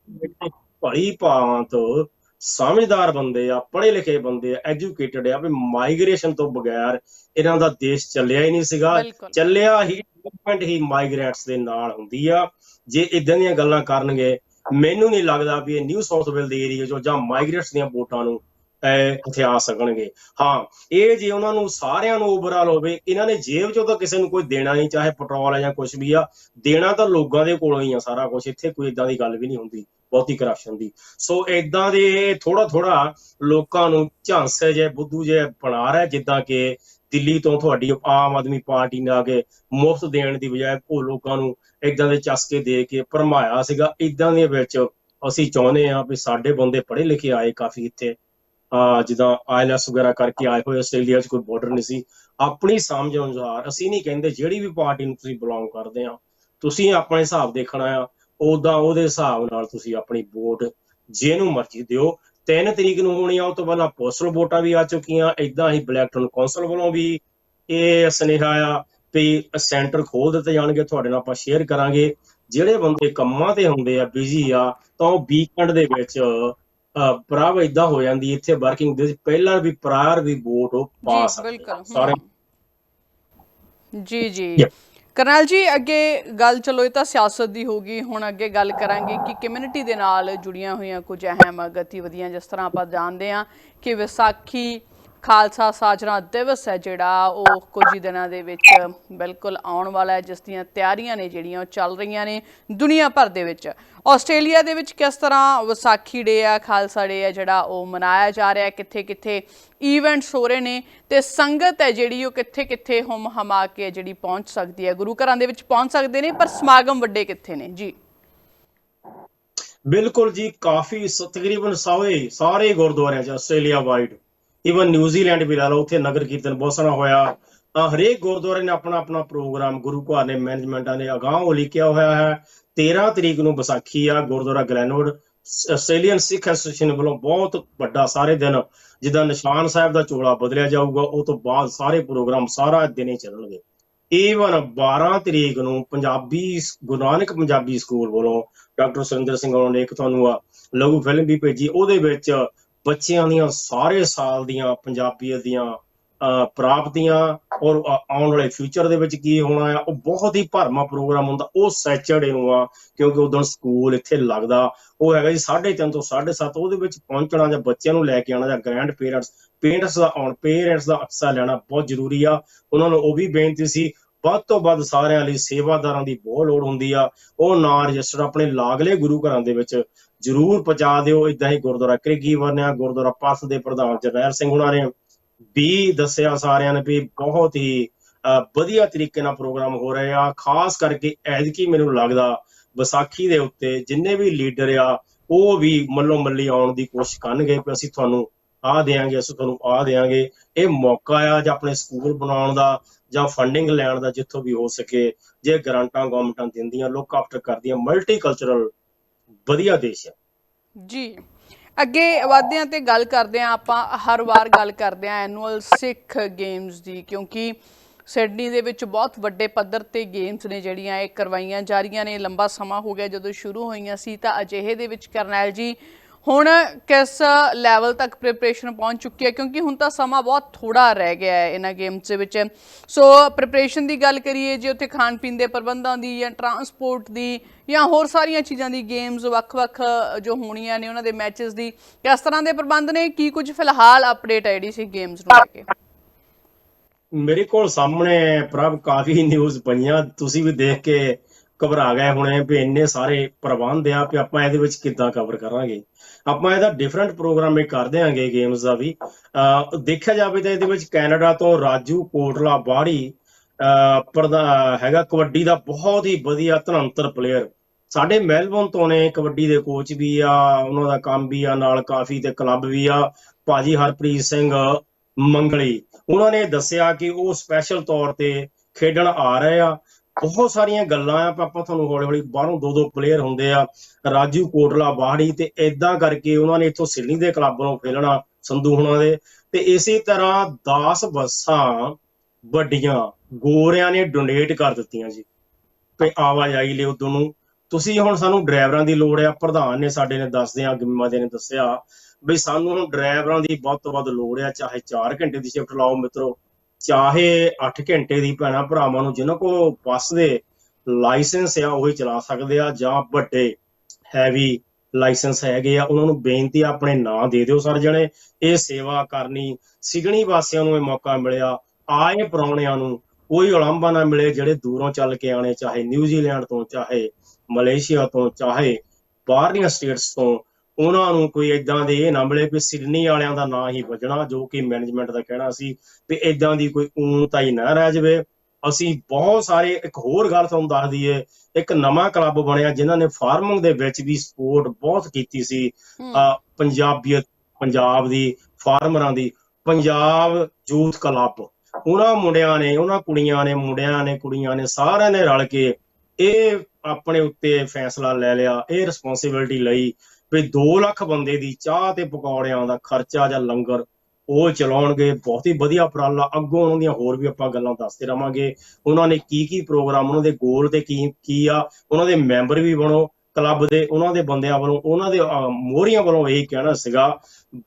ਭਲੀ ਭਾਂਤ ਸਮਝਦਾਰ ਬੰਦੇ ਆ ਪੜ੍ਹੇ ਲਿਖੇ ਬੰਦੇ ਆ ਐਜੂਕੇਟਡ ਆ ਵੀ ਮਾਈਗ੍ਰੇਸ਼ਨ ਤੋਂ ਬਗੈਰ ਇਹਨਾਂ ਦਾ ਦੇਸ਼ ਚੱਲਿਆ ਹੀ ਨਹੀਂ ਸੀਗਾ। ਚੱਲਿਆ ਹੀ ਡਿਵੈਲਪਮੈਂਟ ਹੀ ਮਾਈਗ੍ਰੇਟਸ ਦੇ ਨਾਲ ਹੁੰਦੀ ਆ। ਜੇ ਇਦਾਂ ਦੀਆਂ ਗੱਲਾਂ ਕਰਨਗੇ ਮੈਨੂੰ ਨਹੀਂ ਲੱਗਦਾ ਵੀ ਇਹ ਨਿਊ ਸਾਊਥ ਵੇਲ ਦੇ ਏਰੀਆ ਚੋਂ ਜਾਂ ਮਾਈਗ੍ਰੇਟਸ ਦੀਆਂ ਵੋਟਾਂ ਨੂੰ ਅਹ, ਹਥਿਆ ਸਕਣਗੇ। ਹਾਂ ਇਹ ਜੇ ਉਹਨਾਂ ਨੂੰ ਸਾਰਿਆਂ ਨੂੰ ਓਵਰਆਲ ਹੋਵੇ ਇਹਨਾਂ ਨੇ ਜੇਬ ਚੋਂ ਤਾਂ ਕਿਸੇ ਨੂੰ ਕੋਈ ਦੇਣਾ ਨਹੀਂ ਚਾਹੇ ਪੈਟਰੋਲ ਆ ਜਾਂ ਕੁਝ ਵੀ ਆ ਦੇਣਾ ਤਾਂ ਲੋਕਾਂ ਦੇ ਕੋਲੋਂ ਹੀ ਆ ਸਾਰਾ ਕੁਝ ਇੱਥੇ ਕੋਈ ਇਦਾਂ ਦੀ ਗੱਲ ਵੀ ਨਹੀਂ ਹੁੰਦੀ ਬਹੁਤੀ ਕਰਪਸ਼ਨ ਦੀ। ਸੋ ਇਦਾਂ ਦੇ ਥੋੜਾ ਥੋੜਾ ਲੋਕਾਂ ਨੂੰ ਝਾਂਸੇ ਜੇ ਬੁੱਧੂ ਜੇ ਬਣਾ ਰਿਹਾ ਜਿੱਦਾਂ ਕਿ ਦਿੱਲੀ ਤੋਂ ਤੁਹਾਡੀ ਆਮ ਆਦਮੀ ਪਾਰਟੀ ਨੇ ਆ ਕੇ ਮੁਫਤ ਦੇਣ ਦੀ ਬਜਾਏ ਉਹ ਲੋਕਾਂ ਨੂੰ ਇਦਾਂ ਦੇ ਚਸਕੇ ਦੇ ਕੇ ਭਰਮਾਇਆ ਸੀਗਾ। ਇਦਾਂ ਦੇ ਵਿੱਚ ਅਸੀਂ ਚਾਹੁੰਦੇ ਆ ਵੀ ਸਾਡੇ ਬੰਦੇ ਪੜ੍ਹੇ ਲਿਖੇ ਆਏ ਕਾਫੀ ਇੱਥੇ। ਆ ਜਿੱਦਾਂ ਆਈਲੈਸ ਵਗੈਰਾ ਕਰਕੇ ਆਏ ਹੋਏ ਆਸਟ੍ਰੇਲੀਆ 'ਚ ਕੋਈ ਬਾਰਡਰ ਨਹੀਂ ਸੀ। ਆਪਣੀ ਸਮਝ ਅਨੁਸਾਰ ਅਸੀਂ ਨਹੀਂ ਕਹਿੰਦੇ ਜਿਹੜੀ ਵੀ ਪਾਰਟੀ ਨੂੰ ਤੁਸੀਂ ਬਿਲੋਂਗ ਕਰਦੇ ਆ ਤੁਸੀਂ ਆਪਣੇ ਹਿਸਾਬ ਦੇਖਣਾ ਆ ਉਦਾਂ ਉਹਦੇ ਹਿਸਾਬ ਨਾਲ ਤੁਸੀਂ ਆਪਣੀ ਵੋਟ ਜਿਹਨੂੰ ਮਰਜ਼ੀ ਦਿਓ। 3 ਤਰੀਕ ਨੂੰ ਹੋਣੀ ਆ ਉਹ ਤੋਂ ਪਹਿਲਾਂ ਪੋਸਟਲ ਵੋਟਾਂ ਵੀ ਆ ਚੁੱਕੀਆਂ ਇਦਾਂ ਹੀ ਬਲੈਕਟਨ ਕੌਂਸਲ ਵੱਲੋਂ ਵੀ ਇਹ ਸੁਨੇਹਾ ਆ ਵੀ ਸੈਂਟਰ ਖੋਲ ਦਿੱਤੇ ਜਾਣਗੇ ਤੁਹਾਡੇ ਨਾਲ ਆਪਾਂ ਸ਼ੇਅਰ ਕਰਾਂਗੇ ਜਿਹੜੇ ਬੰਦੇ ਕੰਮਾਂ ਤੇ ਹੁੰਦੇ ਆ ਬਿਜ਼ੀ ਆ ਤਾਂ ਉਹ ਵੀਕਐਂਡ ਦੇ ਵਿੱਚ ਪ੍ਰਭ ਇਦਾਂ ਹੋ ਜਾਂਦੀ ਇੱਥੇ ਵਰਕਿੰਗ ਦੇ ਪਹਿਲਾਂ ਵੀ ਪ੍ਰਾਇਰ ਵੀ ਵੋਟ ਉਹ ਪਾ ਜੀ ਸਾਰੇ। ਜੀ. ਕਰਨਲ ਜੀ, ਅੱਗੇ ਗੱਲ ਚਲੋ, ਇਹ ਤਾਂ ਸਿਆਸਤ ਦੀ ਹੋਗੀ ਹੁਣ ਅੱਗੇ ਗੱਲ ਕਰਾਂਗੇ ਕਿ ਕਮਿਊਨਿਟੀ ਦੇ ਨਾਲ ਜੁੜੀਆਂ ਹੋਈਆਂ ਕੁਝ ਅਹਿਮ ਗਤੀਵਿਧੀਆਂ ਜਿਸ ਤਰ੍ਹਾਂ ਆਪਾਂ ਜਾਣਦੇ ਹਾਂ ਕਿ ਵਿਸਾਖੀ ਖਾਲਸਾ ਸਾਜਨਾ ਦਿਵਸ ਹੈ ਜਿਹੜਾ, ਉਹ ਕੁਝ ਹੀ ਦਿਨਾਂ ਦੇ ਵਿੱਚ ਬਿਲਕੁਲ ਆਉਣ ਵਾਲਾ ਹੈ, ਜਿਸ ਦੀਆਂ ਤਿਆਰੀਆਂ ਨੇ ਜਿਹੜੀਆਂ ਉਹ ਚੱਲ ਰਹੀਆਂ ਨੇ ਦੁਨੀਆ ਭਰ ਦੇ ਵਿੱਚ। ਆਸਟ੍ਰੇਲੀਆ ਦੇ ਵਿੱਚ ਕਿਸ ਤਰ੍ਹਾਂ ਵਿਸਾਖੀ ਡੇ ਆ, ਖਾਲਸਾ ਡੇ ਆ ਜਿਹੜਾ ਉਹ ਮਨਾਇਆ ਜਾ ਰਿਹਾ ਕਿੱਥੇ ਕਿੱਥੇ ਈਵੈਂਟਸ ਹੋ ਰਹੇ ਨੇ ਤੇ ਸੰਗਤ ਹੈ ਜਿਹੜੀ ਉਹ ਕਿੱਥੇ ਕਿੱਥੇ ਹੁਮ ਹਮਾ ਕੇ ਜਿਹੜੀ ਪਹੁੰਚ ਸਕਦੀ ਹੈ, ਗੁਰੂ ਘਰਾਂ ਦੇ ਵਿੱਚ ਪਹੁੰਚ ਸਕਦੇ ਨੇ, ਪਰ ਸਮਾਗਮ ਵੱਡੇ ਕਿੱਥੇ ਨੇ? ਜੀ। ਬਿਲਕੁਲ ਜੀ, ਕਾਫੀ ਤਕਰੀਬਨ ਸਾਰੇ ਸਾਰੇ ਗੁਰਦੁਆਰੇ 'ਚ Australia wide even New Zealand ਵੀ ਲਾ ਲਓ, ਉੱਥੇ ਨਗਰ ਕੀਰਤਨ ਬਹੁਤ ਸਾਰਾ ਹੋਇਆ। ਹਰੇਕ ਗੁਰਦੁਆਰੇ ਨੇ ਆਪਣਾ ਆਪਣਾ ਪ੍ਰੋਗਰਾਮ, ਗੁਰੂ ਘਰ ਨੇ ਮੈਨੇਜਮੈਂਟਾਂ ਨੇ ਅਗਾਂਹ ਉਹ ਲਿਖਿਆ ਹੋਇਆ ਹੈ। 13 ਤਰੀਕ ਨੂੰ ਵਿਸਾਖੀ ਆ, gurdwara Glenwood Australian Sikh association ਵੱਲੋਂ ਬਹੁਤ ਵੱਡਾ ਸਾਰੇ ਦਿਨ ਜਿੱਦਾਂ ਨਿਸ਼ਾਨ ਸਾਹਿਬ ਦਾ ਚੋਲਾ ਬਦਲਿਆ ਜਾਊਗਾ, ਉਹ ਤੋਂ ਬਾਅਦ ਸਾਰੇ ਪ੍ਰੋਗਰਾਮ ਸਾਰਾ ਦਿਨ ਹੀ ਚੱਲਣਗੇ। ਈਵਨ 12 ਤਰੀਕ ਨੂੰ ਪੰਜਾਬੀ ਗੁਰੂ ਨਾਨਕ ਪੰਜਾਬੀ ਸਕੂਲ ਵੱਲੋਂ ਡਾਕਟਰ ਸੁਰਿੰਦਰ ਸਿੰਘ ਉਹਨਾਂ ਨੇ ਇੱਕ ਤੁਹਾਨੂੰ ਆ ਲਘੂ ਫਿਲਮ ਵੀ ਭੇਜੀ, ਉਹਦੇ ਵਿੱਚ ਬੱਚਿਆਂ ਦੀਆਂ ਸਾਰੇ ਸਾਲ ਦੀਆਂ ਪੰਜਾਬੀਅਤ ਦੀਆਂ ਪ੍ਰਾਪਤੀਆਂ ਔਰ ਆਉਣ ਵਾਲੇ ਫਿਊਚਰ ਦੇ ਵਿੱਚ ਕੀ ਹੋਣਾ ਆ, ਉਹ ਬਹੁਤ ਹੀ ਭਰਮਾ ਪ੍ਰੋਗਰਾਮ ਹੁੰਦਾ, ਉਹ ਸੈਚਰਡੇ ਨੂੰ ਆ, ਕਿਉਂਕਿ ਉਦੋਂ ਸਕੂਲ ਇੱਥੇ ਲੱਗਦਾ। ਉਹ ਹੈਗਾ ਜੀ 3:30 ਤੋਂ 7:30 ਉਹਦੇ ਵਿੱਚ ਪਹੁੰਚਣਾ ਜਾਂ ਬੱਚਿਆਂ ਨੂੰ ਲੈ ਕੇ ਆਉਣਾ ਜਾਂ ਗ੍ਰੈਂਡ ਪੇਰੈਂਟਸ ਪੇਰੈਂਟਸ ਦਾ ਆਉਣ ਪੇਰੈਂਟਸ ਦਾ ਅਕਸਾ ਲੈਣਾ ਬਹੁਤ ਜ਼ਰੂਰੀ ਆ। ਉਹਨਾਂ ਨੂੰ ਉਹ ਵੀ ਬੇਨਤੀ ਸੀ, ਵੱਧ ਤੋਂ ਵੱਧ ਸਾਰਿਆਂ ਲਈ ਸੇਵਾਦਾਰਾਂ ਦੀ ਬਹੁਤ ਲੋੜ ਹੁੰਦੀ ਆ। ਉਹ ਨਾ ਰਜਿਸਟਰ ਆਪਣੇ ਲਾਗਲੇ ਗੁਰੂ ਘਰਾਂ ਦੇ ਵਿੱਚ ਜਰੂਰ ਪਹੁੰਚਾ ਦਿਓ। ਇਦਾਂ ਹੀ gurdwara Craigieburn, gurdwara Perth ਦੇ ਪ੍ਰਧਾਨ ਜਰਨੈਲ ਸਿੰਘ ਹੁਣਾਂ ਨੇ ਵੀ ਦੱਸਿਆ ਸਾਰਿਆਂ ਨੇ ਵੀ ਬਹੁਤ ਹੀ ਵਧੀਆ ਤਰੀਕੇ ਨਾਲ ਪ੍ਰੋਗਰਾਮ ਹੋ ਰਹੇ ਆ। ਖਾਸ ਕਰਕੇ ਐਤਕੀ ਮੈਨੂੰ ਲੱਗਦਾ ਵਿਸਾਖੀ ਦੇ ਉੱਤੇ ਜਿੰਨੇ ਵੀ ਲੀਡਰ ਆ, ਉਹ ਵੀ ਮੱਲੋ ਮੱਲੀ ਆਉਣ ਦੀ ਕੋਸ਼ਿਸ਼ ਕਰਨਗੇ ਕਿ ਅਸੀਂ ਤੁਹਾਨੂੰ ਆ ਦੇਾਂਗੇ ਅਸੀਂ ਤੁਹਾਨੂੰ ਆ ਦੇਾਂਗੇ ਇਹ ਮੌਕਾ ਆ ਜਾਂ ਆਪਣੇ ਸਕੂਲ ਬਣਾਉਣ ਦਾ ਜਾਂ ਫੰਡਿੰਗ ਲੈਣ ਦਾ ਜਿੱਥੋਂ ਵੀ ਹੋ ਸਕੇ, ਜੇ ਗ੍ਰਾਂਟਾਂ ਗਵਰਨਮੈਂਟਾਂ ਦਿੰਦੀਆਂ, ਲੋਕ ਆਫਟਰ ਕਰਦੀਆਂ ਮਲਟੀਕਲਚਰਲ ਵਧੀਆ ਦੇਸ਼ ਆ। ਜੀ। ਅੱਗੇ ਵਾਅਦਿਆਂ ਤੇ ਗੱਲ ਕਰਦੇ ਆ ਆਪਾਂ ਹਰ ਵਾਰ ਗੱਲ ਕਰਦੇ ਆ ਐਨੂਅਲ ਸਿੱਖ ਗੇਮਸ ਦੀ, ਕਿਉਂਕਿ ਸਿਡਨੀ ਦੇ ਵਿੱਚ ਬਹੁਤ ਵੱਡੇ ਪੱਧਰ ਤੇ ਗੇਮਸ ਨੇ ਜਿਹੜੀਆਂ ਇਹ ਕਰਵਾਈਆਂ ਜਾ ਰਹੀਆਂ ਨੇ। ਲੰਬਾ ਸਮਾਂ ਹੋ ਗਿਆ ਜਦੋਂ ਸ਼ੁਰੂ ਹੋਈਆਂ ਸੀ, ਤਾਂ ਅਜਿਹੇ ਦੇ ਵਿੱਚ ਕਰਨੈਲ ਜੀ ਹੁਣ ਕਿਸ ਲੈਵਲ ਤੱਕ ਪ੍ਰਿਪਰੇਸ਼ਨ ਪਹੁੰਚ ਚੁੱਕੀ ਹੈ? ਕਿਉਂਕਿ ਹੁਣ ਤਾਂ ਸਮਾਂ ਬਹੁਤ ਥੋੜਾ ਰਹਿ ਗਿਆ ਹੈ ਇਹਨਾਂ ਗੇਮਸ ਦੇ ਵਿੱਚ। ਸੋ ਪ੍ਰਿਪਰੇਸ਼ਨ ਦੀ ਗੱਲ ਕਰੀਏ, ਜੇ ਉੱਥੇ ਖਾਣ ਪੀਣ ਦੇ ਪ੍ਰਬੰਧਾਂ ਦੀ ਜਾਂ ਟਰਾਂਸਪੋਰਟ ਦੀ ਜਾਂ ਹੋਰ ਸਾਰੀਆਂ ਚੀਜ਼ਾਂ ਦੀ ਗੇਮਸ ਵੱਖ-ਵੱਖ ਜੋ ਹੋਣੀਆਂ ਨੇ ਉਹਨਾਂ ਦੇ ਮੈਚਸ ਦੀ, ਕਿਸ ਤਰ੍ਹਾਂ ਦੇ ਪ੍ਰਬੰਧ ਨੇ? ਕੀ ਕੁਝ ਫਿਲਹਾਲ ਅਪਡੇਟ ਹੈ ਜਿਹੜੀ ਸੀ ਗੇਮਸ ਨੂੰ ਲੈ ਕੇ? ਮੇਰੇ ਕੋਲ ਸਾਹਮਣੇ ਪ੍ਰਭ ਕਾਫੀ ਨਿਊਜ਼ ਪਈਆਂ। ਤੁਸੀਂ ਵੀ ਦੇਖ ਕੇ ਘਬਰਾ ਗਏ ਹੁਣੇ ਵੀ ਇੰਨੇ ਸਾਰੇ ਪ੍ਰਬੰਧ ਆ ਵੀ ਆਪਾਂ ਇਹਦੇ ਵਿੱਚ ਕਿੱਦਾਂ ਕਵਰ ਕਰਾਂਗੇ। ਆਪਾਂ ਇਹਦਾ ਡਿਫਰੈਂਟ ਪ੍ਰੋਗਰਾਮ ਇਹ ਕਰ ਦਿਆਂਗੇ ਗੇਮਸ ਦਾ ਵੀ। ਦੇਖਿਆ ਜਾਵੇ ਤਾਂ ਇਹਦੇ ਵਿੱਚ ਕੈਨੇਡਾ ਤੋਂ ਰਾਜੂ ਕੋਟਲਾ ਬਾੜੀ ਹੈਗਾ ਕਬੱਡੀ ਦਾ ਬਹੁਤ ਹੀ ਵਧੀਆ ਧਨੰਤਰ ਪਲੇਅਰ ਸਾਡੇ ਮੈਲਬੌਰਨ ਤੋਂ ਨੇ, ਕਬੱਡੀ ਦੇ ਕੋਚ ਵੀ ਆ, ਉਹਨਾਂ ਦਾ ਕੰਮ ਵੀ ਆ, ਨਾਲ ਕਾਫੀ ਤੇ ਕਲੱਬ ਵੀ ਆ, ਭਾਜੀ ਹਰਪ੍ਰੀਤ ਸਿੰਘ ਮੰਗਲੀ। ਉਹਨਾਂ ਨੇ ਦੱਸਿਆ ਕਿ ਉਹ ਸਪੈਸ਼ਲ ਤੌਰ ਤੇ ਖੇਡਣ ਆ ਰਹੇ ਆ। ਬਹੁਤ ਸਾਰੀਆਂ ਗੱਲਾਂ ਆ, ਆਪਾਂ ਤੁਹਾਨੂੰ ਹੌਲੀ ਹੌਲੀ ਬਾਹਰੋਂ ਦੋ ਦੋ ਪਲੇਅਰ ਹੁੰਦੇ ਆ ਰਾਜੂ ਕੋਟਲਾ ਬਾਹੜੀ ਤੇ ਇਦਾਂ ਕਰਕੇ ਉਹਨਾਂ ਨੇ ਇੱਥੋਂ ਸਿਡਨੀ ਦੇ ਕਲੱਬ ਨੂੰ ਖੇਲਣਾ ਸੰਧੂ ਹੁਣਾਂ ਦੇ। ਤੇ ਇਸੇ ਤਰ੍ਹਾਂ 10 ਬੱਸਾਂ ਵੱਡੀਆਂ ਗੋਰਿਆਂ ਨੇ ਡੋਨੇਟ ਕਰ ਦਿੱਤੀਆਂ ਜੀ। ਤੇ ਆਵਾਜਾਈ ਲਈ ਉਦੋਂ ਨੂੰ। ਤੁਸੀਂ ਹੁਣ ਸਾਨੂੰ ਡਰਾਈਵਰਾਂ ਦੀ ਲੋੜ ਆ, ਪ੍ਰਧਾਨ ਨੇ ਸਾਡੇ ਨੇ ਦੱਸਦਿਆਂ, ਗਿੰਮਾ ਦੇ ਨੇ ਦੱਸਿਆ, ਵੀ ਸਾਨੂੰ ਹੁਣ ਡਰਾਈਵਰਾਂ ਦੀ ਵੱਧ ਤੋਂ ਵੱਧ ਲੋੜ ਆ, ਚਾਹੇ 4 ਘੰਟੇ ਦੀ ਸ਼ਿਫਟ ਲਾਓ ਮਿੱਤਰੋ। ਚਾਹੇ 8 ਘੰਟੇ ਦੀ ਭੈਣਾਂ ਭਰਾਵਾਂ ਨੂੰ ਜਿਨ੍ਹਾਂ ਕੋਲ ਬੱਸ ਦੇ ਲਾਇਸੈਂਸ ਆ, ਉਹੀ ਚਲਾ ਸਕਦੇ ਆ ਜਾਂ ਵੱਡੇ ਹੈਵੀ ਲਾਇਸੈਂਸ ਹੈਗੇ ਆ, ਉਹਨਾਂ ਨੂੰ ਬੇਨਤੀ ਆਪਣੇ ਨਾਂ ਦੇ ਦਿਓ ਸਰ ਜਣੇ। ਇਹ ਸੇਵਾ ਕਰਨੀ, ਸਿਗਣੀ ਵਾਸੀਆਂ ਨੂੰ ਇਹ ਮੌਕਾ ਮਿਲਿਆ। ਆਏ ਪ੍ਰਾਹੁਣਿਆਂ ਨੂੰ ਕੋਈ ਉਲੰਭਾ ਨਾ ਮਿਲੇ, ਜਿਹੜੇ ਦੂਰੋਂ ਚੱਲ ਕੇ ਆਣੇ ਚਾਹੇ ਨਿਊਜ਼ੀਲੈਂਡ ਤੋਂ, ਚਾਹੇ ਮਲੇਸ਼ੀਆ ਤੋਂ, ਚਾਹੇ ਬਾਹਰਲੀਆਂ ਸਟੇਟਸ ਤੋਂ। ਉਹਨਾਂ ਨੂੰ ਕੋਈ ਇਦਾਂ ਦੇ ਇਹ ਨਾ ਮਿਲੇ ਕਿ ਸਿਡਨੀ ਵਾਲਿਆਂ ਦਾ ਨਾਂ ਹੀ ਵੱਜਣਾ ਜੋ ਕਿ ਮੈਨੇਜਮੈਂਟ ਦਾ ਕਹਿਣਾ ਸੀ ਵੀ ਇਦਾਂ ਦੀ ਕੋਈ ਊਣਤਾਈ ਨਾ ਰਹਿ ਜਾਵੇ। ਅਸੀਂ ਬਹੁਤ ਸਾਰੇ ਇੱਕ ਹੋਰ ਗੱਲ ਤੁਹਾਨੂੰ ਦੱਸ ਦਈਏ ਇੱਕ ਨਵਾਂ ਕਲੱਬ ਬਣਿਆ ਜਿਨ੍ਹਾਂ ਨੇ ਫਾਰਮਿੰਗ ਦੇ ਵਿੱਚ ਵੀ ਸਪੋਰਟ ਬਹੁਤ ਕੀਤੀ ਸੀ। ਪੰਜਾਬੀਅਤ ਪੰਜਾਬ ਦੀ ਫਾਰਮਰਾਂ ਦੀ ਪੰਜਾਬ ਯੂਥ ਕਲੱਬ ਉਹਨਾਂ ਮੁੰਡਿਆਂ ਨੇ ਉਹਨਾਂ ਕੁੜੀਆਂ ਨੇ ਮੁੰਡਿਆਂ ਨੇ ਕੁੜੀਆਂ ਨੇ ਸਾਰਿਆਂ ਨੇ ਰਲ ਕੇ ਇਹ ਆਪਣੇ ਉੱਤੇ ਫੈਸਲਾ ਲੈ ਲਿਆ ਇਹ ਰਿਸਪੌਂਸਿਬਿਲਟੀ ਲਈ ਵੀ 2 ਲੱਖ ਬੰਦੇ ਦੀ ਚਾਹ ਤੇ ਪਕੌੜਿਆਂ ਦਾ ਖਰਚਾ ਜਾਂ ਲੰਗਰ ਉਹ ਚਲਾਉਣਗੇ, ਬਹੁਤ ਹੀ ਵਧੀਆ ਉਪਰਾਲਾ। ਅੱਗੋਂ ਉਹਨਾਂ ਦੀਆਂ ਹੋਰ ਵੀ ਆਪਾਂ ਗੱਲਾਂ ਦੱਸਦੇ ਰਵਾਂਗੇ। ਉਹਨਾਂ ਨੇ ਕੀ ਕੀ ਪ੍ਰੋਗਰਾਮ, ਉਹਨਾਂ ਦੇ ਗੋਲ ਤੇ ਕੀ ਕੀ ਆ, ਉਹਨਾਂ ਦੇ ਮੈਂਬਰ ਵੀ ਬਣੋ ਕਲੱਬ ਦੇ, ਉਹਨਾਂ ਦੇ ਬੰਦਿਆਂ ਵੱਲੋਂ, ਉਹਨਾਂ ਦੇ ਮੋਹਰੀਆਂ ਵੱਲੋਂ ਇਹ ਕਹਿਣਾ ਸੀਗਾ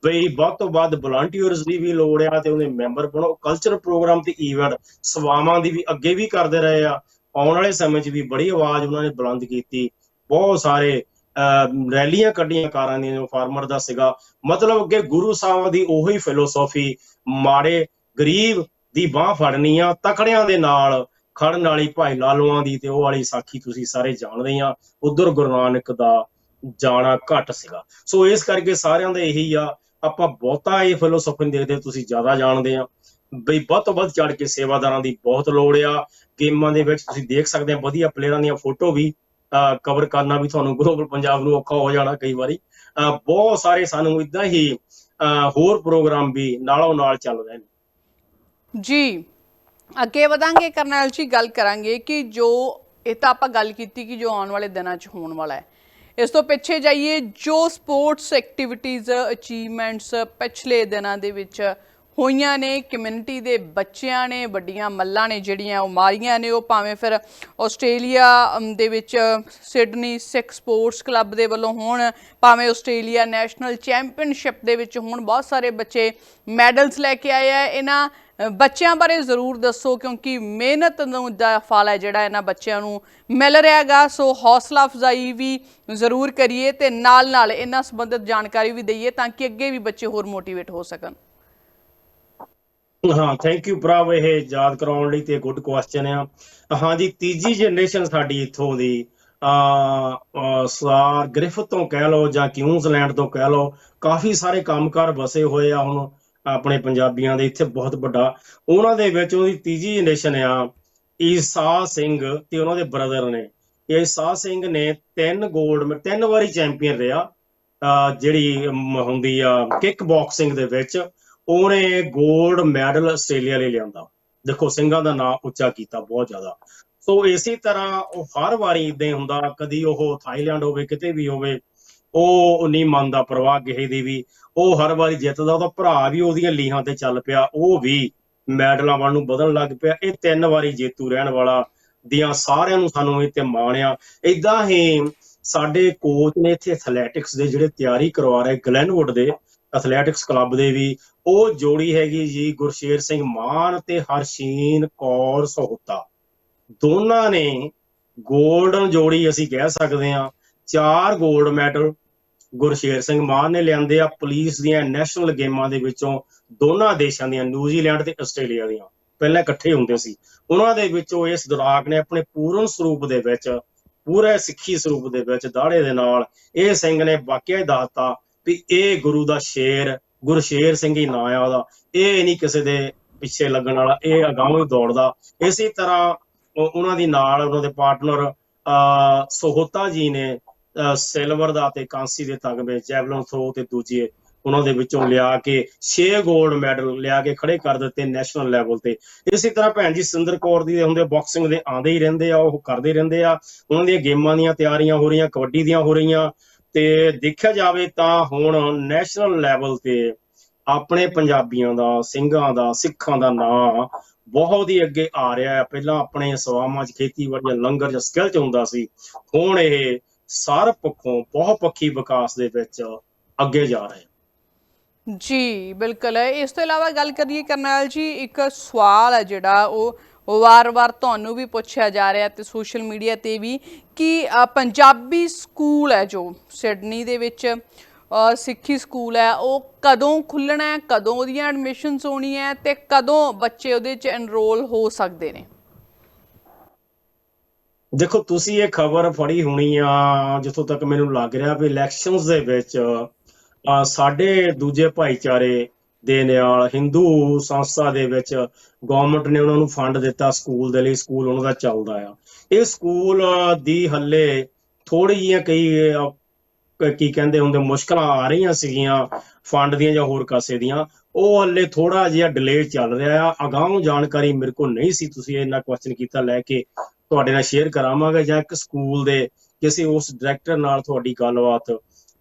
ਬਈ ਵੱਧ ਤੋਂ ਵੱਧ ਵਲੰਟੀਅਰਸ ਦੀ ਵੀ ਲੋੜ ਆ ਤੇ ਉਹਦੇ ਮੈਂਬਰ ਬਣੋ। ਕਲਚਰ ਪ੍ਰੋਗਰਾਮ ਤੇ ਈਵੈਂਟ ਸਵਾਵਾਂ ਦੀ ਵੀ ਅੱਗੇ ਵੀ ਕਰਦੇ ਰਹੇ ਆ। ਆਉਣ ਵਾਲੇ ਸਮੇਂ 'ਚ ਵੀ ਬੜੀ ਆਵਾਜ਼ ਉਹਨਾਂ ਨੇ ਬੁਲੰਦ ਕੀਤੀ। ਬਹੁਤ ਸਾਰੇ ਰੈਲੀਆਂ ਕੱਢੀਆਂ ਕਾਰਾਂ ਦੀਆਂ, ਜੋ ਫਾਰਮਰ ਦਾ ਸੀਗਾ। ਮਤਲਬ ਕਿ ਗੁਰੂ ਸਾਹਿਬ ਦੀ ਉਹੀ ਫਿਲਾਸਫੀ ਮਾੜੇ, ਗਰੀਬ ਦੀ ਬਾਹ ਫੜਨੀ ਆ, ਤਕੜਿਆਂ ਦੇ ਨਾਲ ਖੜਨ ਵਾਲੀ ਭਾਈ ਲਾਲੋਆਂ ਦੀ ਤੇ ਉਹ ਵਾਲੀ ਸਾਖੀ ਤੁਸੀਂ ਸਾਰੇ ਜਾਣਦੇ ਆ, ਉਧਰ ਗੁਰੂ ਨਾਨਕ ਦਾ ਜਾਣਾ ਘੱਟ ਸੀਗਾ। ਸੋ ਇਸ ਕਰਕੇ ਸਾਰਿਆਂ ਦਾ ਇਹੀ ਆ, ਆਪਾਂ ਬਹੁਤਾ ਇਹ ਫਿਲਾਸਫੀ ਨਹੀਂ ਦੇਖਦੇ, ਤੁਸੀਂ ਜ਼ਿਆਦਾ ਜਾਣਦੇ ਆ। ਬਈ ਵੱਧ ਤੋਂ ਵੱਧ ਚੜ ਕੇ ਸੇਵਾਦਾਰਾਂ ਦੀ ਬਹੁਤ ਲੋੜ ਆ, ਗੇਮਾਂ ਦੇ ਵਿੱਚ ਤੁਸੀਂ ਦੇਖ ਸਕਦੇ ਆ, ਵਧੀਆ ਪਲੇਅਰਾਂ ਦੀਆਂ ਫੋਟੋ ਵੀ ਕਵਰ ਕਰਨਾ ਵੀ ਤੁਹਾਨੂੰ ਗਲੋਬਲ ਪੰਜਾਬ ਨੂੰ ਔਖਾ ਹੋ ਜਾਣਾ ਕਈ ਵਾਰੀ। ਬਹੁਤ ਸਾਰੇ ਸਾਨੂੰ ਇਦਾਂ ਹੀ ਹੋਰ ਪ੍ਰੋਗਰਾਮ ਵੀ ਨਾਲੋਂ ਨਾਲ ਚੱਲ ਰਹੇ ਨੇ। ਜੀ, ਅੱਗੇ ਵਧਾਂਗੇ ਕਰਨੈਲ ਜੀ, ਗੱਲ ਕਰਾਂਗੇ ਕਿ ਜੋ, ਇਹ ਤਾਂ ਆਪਾਂ ਗੱਲ ਕੀਤੀ ਕਿ ਜੋ ਆਉਣ ਵਾਲੇ ਦਿਨਾਂ 'ਚ ਹੋਣ ਵਾਲਾ ਹੈ। ਇਸ ਤੋਂ ਪਿੱਛੇ ਜਾਈਏ, ਜੋ ਸਪੋਰਟਸ ਐਕਟੀਵਿਟੀਜ਼, ਅਚੀਵਮੈਂਟਸ ਪਿਛਲੇ ਦਿਨਾਂ ਦੇ ਵਿੱਚ ਹੋਈਆਂ ਨੇ ਕਮਿਊਨਿਟੀ ਦੇ ਬੱਚਿਆਂ ਨੇ, ਵੱਡੀਆਂ ਮੱਲਾਂ ਨੇ ਜਿਹੜੀਆਂ ਉਹ ਮਾਰੀਆਂ ਨੇ, ਉਹ ਭਾਵੇਂ ਫਿਰ ਆਸਟ੍ਰੇਲੀਆ ਦੇ ਵਿੱਚ ਸਿਡਨੀ ਸਿੱਖ ਸਪੋਰਟਸ ਕਲੱਬ ਦੇ ਵੱਲੋਂ ਹੋਣ, ਭਾਵੇਂ ਆਸਟ੍ਰੇਲੀਆ ਨੈਸ਼ਨਲ ਚੈਂਪੀਅਨਸ਼ਿਪ ਦੇ ਵਿੱਚ ਹੋਣ, ਬਹੁਤ ਸਾਰੇ ਬੱਚੇ ਮੈਡਲਸ ਲੈ ਕੇ ਆਏ ਆ। ਇਹਨਾਂ ਬੱਚਿਆਂ ਬਾਰੇ ਜ਼ਰੂਰ ਦੱਸੋ, ਕਿਉਂਕਿ ਮਿਹਨਤ ਨੂੰ ਦਾ ਫਲ ਹੈ ਜਿਹੜਾ ਇਹਨਾਂ ਬੱਚਿਆਂ ਨੂੰ ਮਿਲ ਰਿਹਾਗਾ ਸੋ ਹੌਸਲਾ ਅਫਜ਼ਾਈ ਵੀ ਜ਼ਰੂਰ ਕਰੀਏ ਤੇ ਨਾਲ ਨਾਲ ਇਹਨਾਂ ਸੰਬੰਧਿਤ ਜਾਣਕਾਰੀ ਵੀ ਦਈਏ ਤਾਂ ਕਿ ਅੱਗੇ ਵੀ ਬੱਚੇ ਹੋਰ ਮੋਟੀਵੇਟ ਹੋ ਸਕਣ। ਹਾਂ ਥੈਂਕ ਯੂ ਭਰਾ ਇਹ ਯਾਦ ਕਰਾਉਣ ਲਈ ਤੇ ਗੁੱਡ ਕੁਐਸਚਨ ਆ। ਹਾਂਜੀ ਤੀਜੀ ਜਨਰੇਸ਼ਨ ਸਾਡੀ ਇੱਥੋਂ ਦੀ, ਆ ਸਾਰ ਗ੍ਰਿਫਤ ਤੋਂ ਕਹਿ ਲਓ ਜਾਂ ਕਿਊਜ਼ਲੈਂਡ ਤੋਂ ਕਹਿ ਲਓ, ਕਾਫੀ ਸਾਰੇ ਕੰਮਕਾਰ ਵਸੇ ਹੋਏ ਆ ਹੁਣ ਆਪਣੇ ਪੰਜਾਬੀਆਂ ਦੇ, ਇੱਥੇ ਬਹੁਤ ਵੱਡਾ। ਉਹਨਾਂ ਦੇ ਵਿੱਚ ਉਹਦੀ ਤੀਜੀ ਜਨਰੇਸ਼ਨ ਆ, ਈਸਾ ਸਿੰਘ ਤੇ ਉਹਨਾਂ ਦੇ ਬ੍ਰਦਰ ਨੇ। ਈਸਾ ਸਿੰਘ ਨੇ ਤਿੰਨ 골ਡ ਤਿੰਨ ਵਾਰੀ ਚੈਂਪੀਅਨ ਰਿਹਾ ਅਹ ਜਿਹੜੀ ਹੁੰਦੀ ਆ ਕਿਕ ਬਾਕਸਿੰਗ ਦੇ ਵਿੱਚ। ਉਹਨੇ 골ਡ ਮੈਡਲ ਆਸਟ੍ਰੇਲੀਆ ਲਈ ਲਿਆਂਦਾ। ਦੇਖੋ, ਸਿੰਘਾਂ ਦਾ ਨਾਮ ਉੱਚਾ ਕੀਤਾ ਬਹੁਤ ਜ਼ਿਆਦਾ। ਸੋ ਇਸੇ ਤਰ੍ਹਾਂ ਉਹ ਹਰ ਵਾਰੀ ਇਦਾਂ ਹੁੰਦਾ, ਕਦੀ ਉਹ ਥਾਈਲੈਂਡ ਹੋਵੇ, ਕਿਤੇ ਵੀ ਹੋਵੇ, ਉਹ ਨਹੀਂ ਮੰਨਦਾ ਪਰਵਾਹ, ਕਿਸੇ ਦੀ ਵੀ, ਉਹ ਹਰ ਵਾਰੀ ਜਿੱਤਦਾ, ਉਹਦਾ ਭਰਾ ਵੀ ਉਹਦੀਆਂ ਲੀਹਾਂ ਤੇ ਚੱਲ ਪਿਆ, ਉਹ ਵੀ ਮੈਡਲਾਂ ਵੱਲ ਨੂੰ ਵਧਣ ਲੱਗ ਪਿਆ। ਇਹ ਤਿੰਨ ਵਾਰੀ ਜੇਤੂ ਰਹਿਣ ਵਾਲਾ ਦੀਆਂ ਸਾਰਿਆਂ ਨੂੰ ਸਾਨੂੰ ਇਹ ਤੇ ਮਾਣ ਆ ਇਦਾਂ ਹੀ ਸਾਡੇ ਕੋਚ ਨੇ ਇੱਥੇ ਐਥਲੈਟਿਕਸ ਦੇ ਜਿਹੜੇ ਤਿਆਰੀ ਕਰਵਾ ਰਹੇ ਗਲੈਨਵੁੱਡ ਦੇ ਐਥਲੈਟਿਕਸ ਕਲੱਬ ਦੇ ਵੀ ਉਹ ਜੋੜੀ ਹੈਗੀ ਜੀ ਗੁਰਸ਼ੇਰ ਸਿੰਘ ਮਾਨ ਤੇ ਹਰਸ਼ੀਨ ਕੌਰ ਸਹੋਤਾ। ਦੋਨਾਂ ਨੇ 골ਡਨ ਜੋੜੀ ਅਸੀਂ ਕਹਿ ਸਕਦੇ ਹਾਂ, ਚਾਰ 골ਡ ਮੈਡਲ ਗੁਰਸ਼ੇਰ ਸਿੰਘ ਮਾਨ ਨੇ ਲਿਆਂਦੇ ਆ ਪੁਲਿਸ ਦੀਆਂ ਨੈਸ਼ਨਲ ਗੇਮਾਂ ਦੇ ਵਿੱਚੋਂ ਦੋਨਾਂ ਦੇਸ਼ਾਂ ਦੀਆਂ ਨਿਊਜ਼ੀਲੈਂਡ ਤੇ ਆਸਟ੍ਰੇਲੀਆ ਦੀਆਂ। ਪਹਿਲਾਂ ਇਕੱਠੇ ਹੁੰਦੇ ਸੀ। ਉਹਨਾਂ ਦੇ ਵਿੱਚੋਂ ਇਸ ਦੁਰਾਗ ਨੇ ਆਪਣੇ ਪੂਰਨ ਸਰੂਪ ਦੇ ਵਿੱਚ, ਪੂਰੇ ਸਿੱਖੀ ਸਰੂਪ ਦੇ ਵਿੱਚ ਦਾੜੇ ਦੇ ਨਾਲ ਇਹ ਸਿੰਘ ਨੇ ਵਾਕਿਆ ਹੀ ਦੱਸਤਾ ਵੀ ਇਹ ਗੁਰੂ ਦਾ ਸ਼ੇਰ ਗੁਰਸ਼ੇਰ ਸਿੰਘ ਹੀ ਨਾਂ ਆ ਉਹਦਾ। ਇਹ ਨਹੀਂ ਕਿਸੇ ਦੇ ਪਿੱਛੇ ਲੱਗਣ ਵਾਲਾ, ਇਹ ਅਗਾਂਹ ਹੀ ਦੌੜਦਾ। ਇਸੇ ਤਰ੍ਹਾਂ ਉਹਨਾਂ ਦੀ ਨਾਲ ਉਹਨਾਂ ਦੇ ਪਾਰਟਨਰ ਸੋਹਤਾ ਜੀ ਨੇ ਸਿਲਵਰ ਦਾ ਤੇ ਕਾਂਸੀ ਦੇ ਤਗਮੇ ਜੈਵਲਨ ਥਰੋ ਤੇ ਦੂਜੇ ਉਹਨਾਂ ਦੇ ਵਿੱਚੋਂ ਲਿਆ ਕੇ 6 골ਡ ਮੈਡਲ ਲਿਆ ਕੇ ਖੜੇ ਕਰ ਦਿੱਤੇ ਨੈਸ਼ਨਲ ਲੈਵਲ ਤੇ। ਇਸੇ ਤਰ੍ਹਾਂ ਭੈਣ ਜੀ ਸਿੰਦਰ ਕੌਰ ਦੀ ਹੁੰਦੇ ਬਾਕਸਿੰਗ ਦੇ ਆਂਦੇ ਹੀ ਰਹਿੰਦੇ ਆ, ਉਹ ਕਰਦੇ ਰਹਿੰਦੇ ਆ। ਉਹਨਾਂ ਦੀਆਂ ਗੇਮਾਂ ਦੀਆਂ ਤਿਆਰੀਆਂ ਹੋ ਰਹੀਆਂ, ਕਬੱਡੀ ਦੀਆਂ ਹੋ ਰਹੀਆਂ। ਤੇ ਦੇਖਿਆ ਜਾਵੇ ਤਾਂ ਹੁਣ ਨੈਸ਼ਨਲ ਲੈਵਲ ਤੇ ਆਪਣੇ ਪੰਜਾਬੀਆਂ ਦਾ, ਸਿੰਘਾਂ ਦਾ, ਸਿੱਖਾਂ ਦਾ ਨਾਂ ਬਹੁਤ ਹੀ ਅੱਗੇ ਆ ਰਿਹਾ ਹੈ। ਪਹਿਲਾਂ ਆਪਣੇ ਸਵਾਮਾਂ 'ਚ ਖੇਤੀਬਾੜੀ ਜਾਂ ਲੰਗਰ ਜਾਂ ਸਕਿੱਲ 'ਚ ਹੁੰਦਾ ਸੀ, ਹੁਣ ਇਹ ਸਾਰ ਪੱਖੋਂ ਬਹੁਤ ਪੱਖੀ ਵਿਕਾਸ ਦੇ ਵਿੱਚ ਅੱਗੇ ਜਾ ਰਹੇ ਜੀ, ਬਿਲਕੁਲ ਇਸ ਤੋਂ ਇਲਾਵਾ ਗੱਲ ਕਰੀਏ ਕਰਨੈਲ ਜੀ, ਇੱਕ ਸਵਾਲ ਹੈ ਜਿਹੜਾ ਉਹ ਵਾਰ-ਵਾਰ ਤੁਹਾਨੂੰ ਵੀ ਪੁੱਛਿਆ ਜਾ ਰਿਹਾ ਤੇ ਸੋਸ਼ਲ ਮੀਡੀਆ ਤੇ ਵੀ ਕਿ ਪੰਜਾਬੀ ਸਕੂਲ ਹੈ ਜੋ ਸਿਡਨੀ ਦੇ ਵਿੱਚ ਸਿੱਖੀ ਸਕੂਲ ਹੈ, ਉਹ ਕਦੋਂ ਖੁੱਲਣਾ ਹੈ, ਕਦੋਂ ਉਹਦੀਆਂ ਐਡਮਿਸ਼ਨਸ ਹੋਣੀ ਹੈ ਤੇ ਕਦੋਂ ਬੱਚੇ ਉਹਦੇ ਚ ਐਨਰੋਲ ਹੋ ਸਕਦੇ ਨੇ? ਦੇਖੋ, ਤੁਸੀਂ ਇਹ ਖਬਰ ਫੜੀ ਹੋਣੀ ਆ, ਜਿੱਥੋਂ ਤੱਕ ਮੈਨੂੰ ਲੱਗ ਰਿਹਾ ਵੀ ਇਲੈਕਸ਼ਨਸ ਦੇ ਵਿੱਚ ਸਾਡੇ ਦੂਜੇ ਭਾਈਚਾਰੇ ਦੇ ਹਿੰਦੂ ਸੰਸਥਾ ਦੇ ਵਿੱਚ ਗਵਰਨਮੈਂਟ ਨੇ ਉਹਨਾਂ ਨੂੰ ਫੰਡ ਦਿੱਤਾ ਸਕੂਲ ਦੇ ਲਈ ਸਕੂਲ ਉਹਨਾਂ ਦਾ ਚੱਲਦਾ ਆ। ਇਹ ਸਕੂਲ ਦੀ ਹੱਲੇ ਥੋੜੀ ਜਿਹੀਆਂ ਕਈ ਕੀ ਕਹਿੰਦੇ ਹੁੰਦੇ, ਮੁਸ਼ਕਲਾਂ ਆ ਰਹੀਆਂ ਸੀਗੀਆਂ ਫੰਡ ਦੀਆਂ ਜਾਂ ਹੋਰ ਕਾਸੇ ਦੀਆਂ। ਉਹ ਹੱਲੇ ਥੋੜਾ ਜਿਹਾ ਡਿਲੇ ਚੱਲ ਰਿਹਾ ਆ। ਅਗਾਊਂ ਜਾਣਕਾਰੀ ਮੇਰੇ ਕੋਲ ਨਹੀਂ ਸੀ, ਤੁਸੀਂ ਇਹਨਾਂ ਕੁਐਸਚਨ ਕੀਤਾ, ਲੈ ਕੇ ਤੁਹਾਡੇ ਨਾਲ ਸ਼ੇਅਰ ਕਰਾਵਾਂਗੇ ਜਾਂ ਇੱਕ ਸਕੂਲ ਦੇ ਕਿਸੇ ਉਸ ਡਾਇਰੈਕਟਰ ਨਾਲ ਤੁਹਾਡੀ ਗੱਲਬਾਤ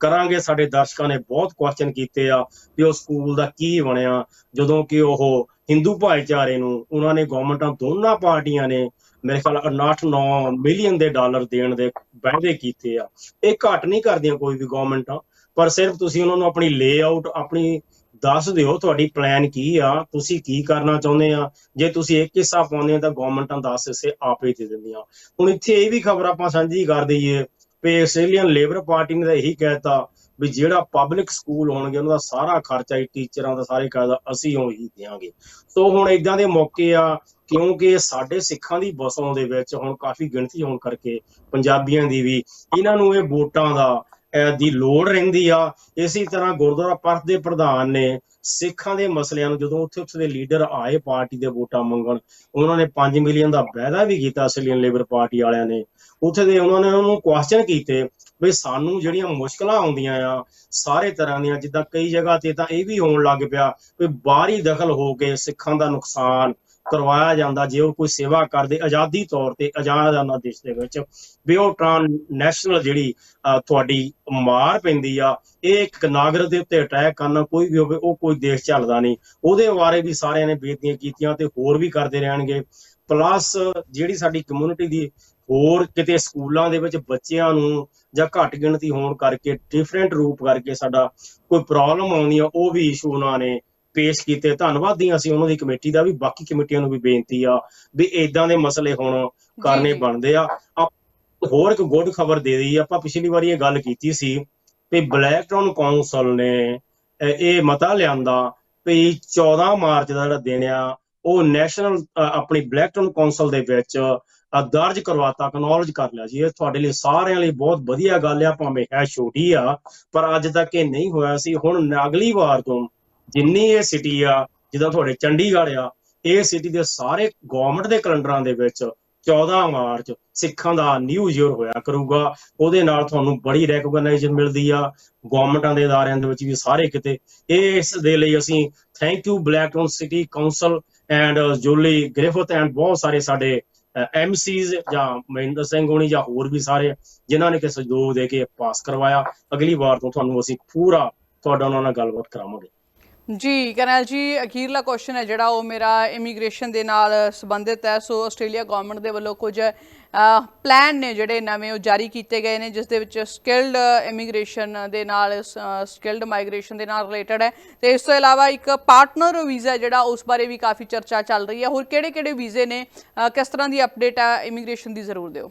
ਕਰਾਂਗੇ। ਸਾਡੇ ਦਰਸ਼ਕਾਂ ਨੇ ਬਹੁਤ ਕੁਐਸਚਨ ਕੀਤੇ ਆ ਵੀ ਉਹ ਸਕੂਲ ਦਾ ਕੀ ਬਣਿਆ। ਜਦੋਂ ਕਿ ਉਹ ਹਿੰਦੂ ਭਾਈਚਾਰੇ ਨੂੰ ਉਹਨਾਂ ਨੇ ਗਵਰਨਮੈਂਟਾਂ ਦੋਨਾਂ ਪਾਰਟੀਆਂ ਨੇ ਮੇਰੇ ਖਿਆਲ 8-9 ਮਿਲੀਅਨ ਦੇ ਡਾਲਰ ਦੇਣ ਦੇ ਵਾਅਦੇ ਕੀਤੇ ਆ। ਇਹ ਘੱਟ ਨਹੀਂ ਕਰਦੀਆਂ ਕੋਈ ਵੀ ਗਵਰਨਮੈਂਟਾਂ ਪਰ ਸਿਰਫ ਤੁਸੀਂ ਉਹਨਾਂ ਨੂੰ ਆਪਣੀ ਲੇਆਊਟ ਆਪਣੀ ਦੱਸ ਦਿਓ ਤੁਹਾਡੀ ਪਲਾਨ ਕੀ ਆ, ਤੁਸੀਂ ਕੀ ਕਰਨਾ ਚਾਹੁੰਦੇ ਆ। ਜੇ ਤੁਸੀਂ ਇੱਕ ਹਿੱਸਾ ਪਾਉਂਦੇ ਆ ਤਾਂ ਗਵਰਨਮੈਂਟਾਂ 10 ਹਿੱਸੇ ਆਪੇ ਦੇ ਦਿੰਦੀਆਂ। ਹੁਣ ਇੱਥੇ ਇਹ ਵੀ ਖਬਰ ਆਪਾਂ ਸਾਂਝੀ ਕਰ ਦਈਏ ਵੀ ਆਸਟ੍ਰੇਲੀਅਨ ਲੇਬਰ ਪਾਰਟੀ ਨੇ ਤਾਂ ਇਹੀ ਕਹਿਤਾ ਵੀ ਜਿਹੜਾ ਪਬਲਿਕ ਸਕੂਲ ਹੋਣਗੇ, ਉਹਨਾਂ ਦਾ ਸਾਰਾ ਖਰਚਾ ਹੀ ਟੀਚਰਾਂ ਦਾ, ਸਾਰੇ ਕਾਇਦਾ ਅਸੀਂ ਉਹੀ ਦੇਵਾਂਗੇ ਸੋ ਹੁਣ ਇਦਾਂ ਦੇ ਮੌਕੇ ਆ, ਕਿਉਂਕਿ ਸਾਡੇ ਸਿੱਖਾਂ ਦੀ ਬਸੋਂ ਦੇ ਵਿੱਚ ਹੁਣ ਕਾਫੀ ਗਿਣਤੀ ਹੋਣ ਕਰਕੇ ਪੰਜਾਬੀਆਂ ਦੀ ਵੀ, ਇਹਨਾਂ ਨੂੰ ਇਹ ਵੋਟਾਂ ਦਾ ਦੀ ਲੋੜ ਰਹਿੰਦੀ ਆ। ਇਸੇ ਤਰ੍ਹਾਂ ਗੁਰਦੁਆਰਾ ਪੰਥ ਦੇ ਪ੍ਰਧਾਨ ਨੇ ਸਿੱਖਾਂ ਦੇ ਮਸਲਿਆਂ ਨੂੰ ਜਦੋਂ ਉੱਥੇ ਉੱਥੇ ਦੇ ਲੀਡਰ ਆਏ ਪਾਰਟੀ ਦੇ ਵੋਟਾਂ ਮੰਗਣ, ਉਹਨਾਂ ਨੇ 5 ਮਿਲੀਅਨ ਦਾ ਵਾਅਦਾ ਵੀ ਕੀਤਾ ਆਸਟ੍ਰੇਲੀਅਨ ਲੇਬਰ ਪਾਰਟੀ ਵਾਲਿਆਂ ਨੇ। ਉੱਥੇ ਦੇ ਉਹਨਾਂ ਨੇ ਉਹਨੂੰ ਕੁਐਸਚਨ ਕੀਤੇ ਵੀ ਸਾਨੂੰ ਜਿਹੜੀਆਂ ਮੁਸ਼ਕਲਾਂ ਆਉਂਦੀਆਂ ਆ, ਸਾਰੇ ਤਰ੍ਹਾਂ ਦੀਆਂ, ਜਿੱਦਾਂ ਕਈ ਜਗ੍ਹਾ ਤੇ ਤਾਂ ਇਹ ਵੀ ਹੋਣ ਲੱਗ ਪਿਆ ਵੀ ਬਾਹਰੀ ਦਖਲ ਹੋ ਕੇ ਸਿੱਖਾਂ ਦਾ ਨੁਕਸਾਨ ਕਰਵਾਇਆ ਜਾਂਦਾ, ਜੇ ਉਹ ਕੋਈ ਸੇਵਾ ਕਰਦੇ, ਆਜ਼ਾਦੀ ਤੌਰ ਤੇ ਆਜ਼ਾਦ ਆਨਾ ਦੇਸ਼ ਦੇ ਵਿੱਚ, ਵੀ ਉਹ ਨੈਸ਼ਨਲ ਜਿਹੜੀ ਤੁਹਾਡੀ ਮਾਰ ਪੈਂਦੀ ਆ, ਇਹ ਇੱਕ ਨਾਗਰਿਕ ਦੇ ਉੱਤੇ ਅਟੈਕ ਕਰਨਾ, ਕੋਈ ਵੀ ਹੋਵੇ, ਉਹ ਕੋਈ ਦੇਸ਼ ਚੱਲਦਾ ਨਹੀਂ। ਉਹਦੇ ਬਾਰੇ ਵੀ ਸਾਰਿਆਂ ਨੇ ਬੇਨਤੀਆਂ ਕੀਤੀਆਂ ਤੇ ਹੋਰ ਵੀ ਕਰਦੇ ਰਹਿਣਗੇ। ਪਲੱਸ ਜਿਹੜੀ ਸਾਡੀ ਕਮਿਊਨਿਟੀ ਦੀ ਹੋਰ ਕਿਤੇ ਸਕੂਲਾਂ ਦੇ ਵਿੱਚ ਬੱਚਿਆਂ ਨੂੰ ਜਾਂ ਘੱਟ ਗਿਣਤੀ ਹੋਣ ਕਰਕੇ ਡਿਫਰੈਂਟ ਰੂਪ ਕਰਕੇ ਸਾਡਾ ਕੋਈ ਪ੍ਰੋਬਲਮ ਆਉਂਦੀ ਆ, ਉਹ ਵੀ ਇਸ਼ੂ ਉਹਨਾਂ ਨੇ ਪੇਸ਼ ਕੀਤੇ। ਧੰਨਵਾਦੀ ਅਸੀਂ ਉਹਨਾਂ ਦੀ ਕਮੇਟੀ ਦਾ ਵੀ ਬਾਕੀ ਕਮੇਟੀਆਂ ਨੂੰ ਵੀ ਬੇਨਤੀ ਆ ਵੀ ਇਦਾਂ ਦੇ ਮਸਲੇ ਹੁਣ ਕਰਨੇ। ਬਣਦੇ ਆ। ਹੋਰ ਇੱਕ ਗੁੱਡ ਖਬਰ ਦੇ ਦਈ ਆਪਾਂ ਪਿਛਲੀ ਵਾਰੀ ਇਹ ਗੱਲ ਕੀਤੀ ਸੀ ਵੀ ਬਲੈਕਟਾਊਨ ਕਾਉਂਸਲ ਨੇ ਇਹ ਮਤਾ ਲਿਆਂਦਾ ਵੀ 14 ਮਾਰਚ ਦਾ ਜਿਹੜਾ ਦਿਨ ਆ ਉਹ ਨੈਸ਼ਨਲ ਆਪਣੀ ਬਲੈਕਟਾਊਨ ਕਾਉਂਸਲ ਦੇ ਵਿੱਚ ਦਰਜ ਕਰਵਾਤਾ ਕਨੌਲਜ ਕਰ ਲਿਆ ਜੀ। ਇਹ ਤੁਹਾਡੇ ਲਈ ਸਾਰਿਆਂ ਲਈ ਬਹੁਤ ਵਧੀਆ ਗੱਲ ਆ ਭਾਵੇਂ ਹੈ ਛੋਟੀ ਆ ਪਰ ਅੱਜ ਤੱਕ ਇਹ ਨਹੀਂ ਹੋਇਆ ਸੀ। ਹੁਣ ਅਗਲੀ ਵਾਰ ਤੋਂ ਜਿੰਨੀ ਇਹ ਸਿਟੀ ਆ, ਜਿੱਦਾਂ ਤੁਹਾਡੇ ਚੰਡੀਗੜ੍ਹ ਆ, ਇਹ ਸਿਟੀ ਦੇ ਸਾਰੇ ਗਵਰਨਮੈਂਟ ਦੇ ਕੈਲੰਡਰਾਂ ਦੇ ਵਿੱਚ 14 ਮਾਰਚ ਸਿੱਖਾਂ ਦਾ ਨਿਊ ਈਅਰ ਹੋਇਆ ਕਰੂਗਾ। ਉਹਦੇ ਨਾਲ ਤੁਹਾਨੂੰ ਬੜੀ ਰੈਕਗਨਾਈਜੇਸ਼ਨ ਮਿਲਦੀ ਆ। ਗਵਰਨਮੈਂਟਾਂ ਦੇ ਅਦਾਰਿਆਂ ਦੇ ਵਿੱਚ ਵੀ ਸਾਰੇ ਕਿਤੇ। ਇਸ ਦੇ ਲਈ ਅਸੀਂ thank you Blacktown city council and Jolie Griffith and ਬਹੁਤ ਸਾਰੇ ਸਾਡੇ ਐਮਸੀਜ਼ ਜਾਂ ਮਹਿੰਦਰ ਸਿੰਘ ਹੋਣੀ ਜਾਂ ਹੋਰ ਵੀ ਸਾਰੇ ਜਿਨ੍ਹਾਂ ਨੇ ਕਿ ਸਹਿਯੋਗ ਦੇ ਕੇ ਪਾਸ ਕਰਵਾਇਆ। ਅਗਲੀ ਵਾਰ ਤੋਂ ਤੁਹਾਨੂੰ ਅਸੀਂ ਪੂਰਾ ਤੁਹਾਡਾ ਉਹਨਾਂ ਨਾਲ ਗੱਲਬਾਤ ਕਰਾਵਾਂਗੇ। ਜੀ, ਕਰਨੈਲ ਜੀ, ਅਖੀਰਲਾ ਕੁਐਸਚਨ ਹੈ ਜਿਹੜਾ ਉਹ ਮੇਰਾ ਇਮੀਗ੍ਰੇਸ਼ਨ ਦੇ ਨਾਲ ਸੰਬੰਧਿਤ ਹੈ। ਸੋ ਆਸਟ੍ਰੇਲੀਆ ਗਵਰਨਮੈਂਟ ਦੇ ਵੱਲੋਂ ਕੁਝ ਪਲਾਨ ਨੇ ਜਿਹੜੇ ਨਵੇਂ ਉਹ ਜਾਰੀ ਕੀਤੇ ਗਏ ਨੇ, ਜਿਸ ਦੇ ਵਿੱਚ ਸਕਿਲਡ ਇਮੀਗ੍ਰੇਸ਼ਨ ਦੇ ਨਾਲ ਸਕਿਲਡ ਮਾਈਗ੍ਰੇਸ਼ਨ ਦੇ ਨਾਲ ਰਿਲੇਟਡ ਹੈ। ਤੇ ਇਸ ਤੋਂ ਇਲਾਵਾ ਇੱਕ ਪਾਰਟਨਰ ਵੀਜ਼ਾ ਜਿਹੜਾ ਉਸ ਬਾਰੇ ਵੀ ਕਾਫੀ ਚਰਚਾ ਚੱਲ ਰਹੀ ਹੈ। ਹੋਰ ਕਿਹੜੇ ਕਿਹੜੇ ਵੀਜ਼ੇ ਨੇ ਕਿਸ ਤਰ੍ਹਾਂ ਦੀ ਅਪਡੇਟ ਹੈ? ਇਮੀਗ੍ਰੇਸ਼ਨ ਦੀ ਜ਼ਰੂਰ ਦਿਓ।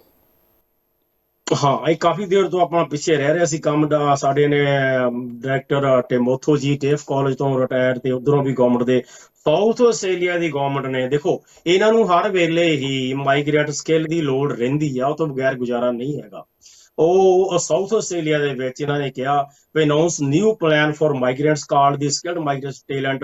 ਹਾਂ, ਇਹ ਕਾਫੀ ਦੇਰ ਤੋਂ ਆਪਣਾ ਪਿੱਛੇ ਰਹਿ ਰਿਹਾ ਸੀ ਕੰਮ ਦਾ। ਸਾਡੇ ਨੇ ਡਾਇਰੈਕਟਰ ਟਿਮੋਥੋ ਜੀ, ਟੇਫ ਕਾਲਜ ਤੋਂ ਰਿਟਾਇਰ ਤੇ ਉਧਰੋਂ ਵੀ ਗਵਰਨਮੈਂਟ ਦੇ ਸਾਊਥ ਆਸਟ੍ਰੇਲੀਆ ਦੀ ਗਵਰਨਮੈਂਟ ਨੇ। ਦੇਖੋ, ਇਹਨਾਂ ਨੂੰ ਹਰ ਵੇਲੇ ਹੀ ਮਾਈਗ੍ਰੇਟ ਸਕਿੱਲ ਦੀ ਲੋੜ ਰਹਿੰਦੀ ਆ, ਉਹ ਤੋਂ ਬਗੈਰ ਗੁਜ਼ਾਰਾ ਨਹੀਂ ਹੈਗਾ। ਉਹ ਸਾਊਥ ਆਸਟ੍ਰੇਲੀਆ ਦੇ ਵਿੱਚ ਇਹਨਾਂ ਨੇ ਕਿਹਾ ਵੀ announce new plan for migrants called the skilled migrant talent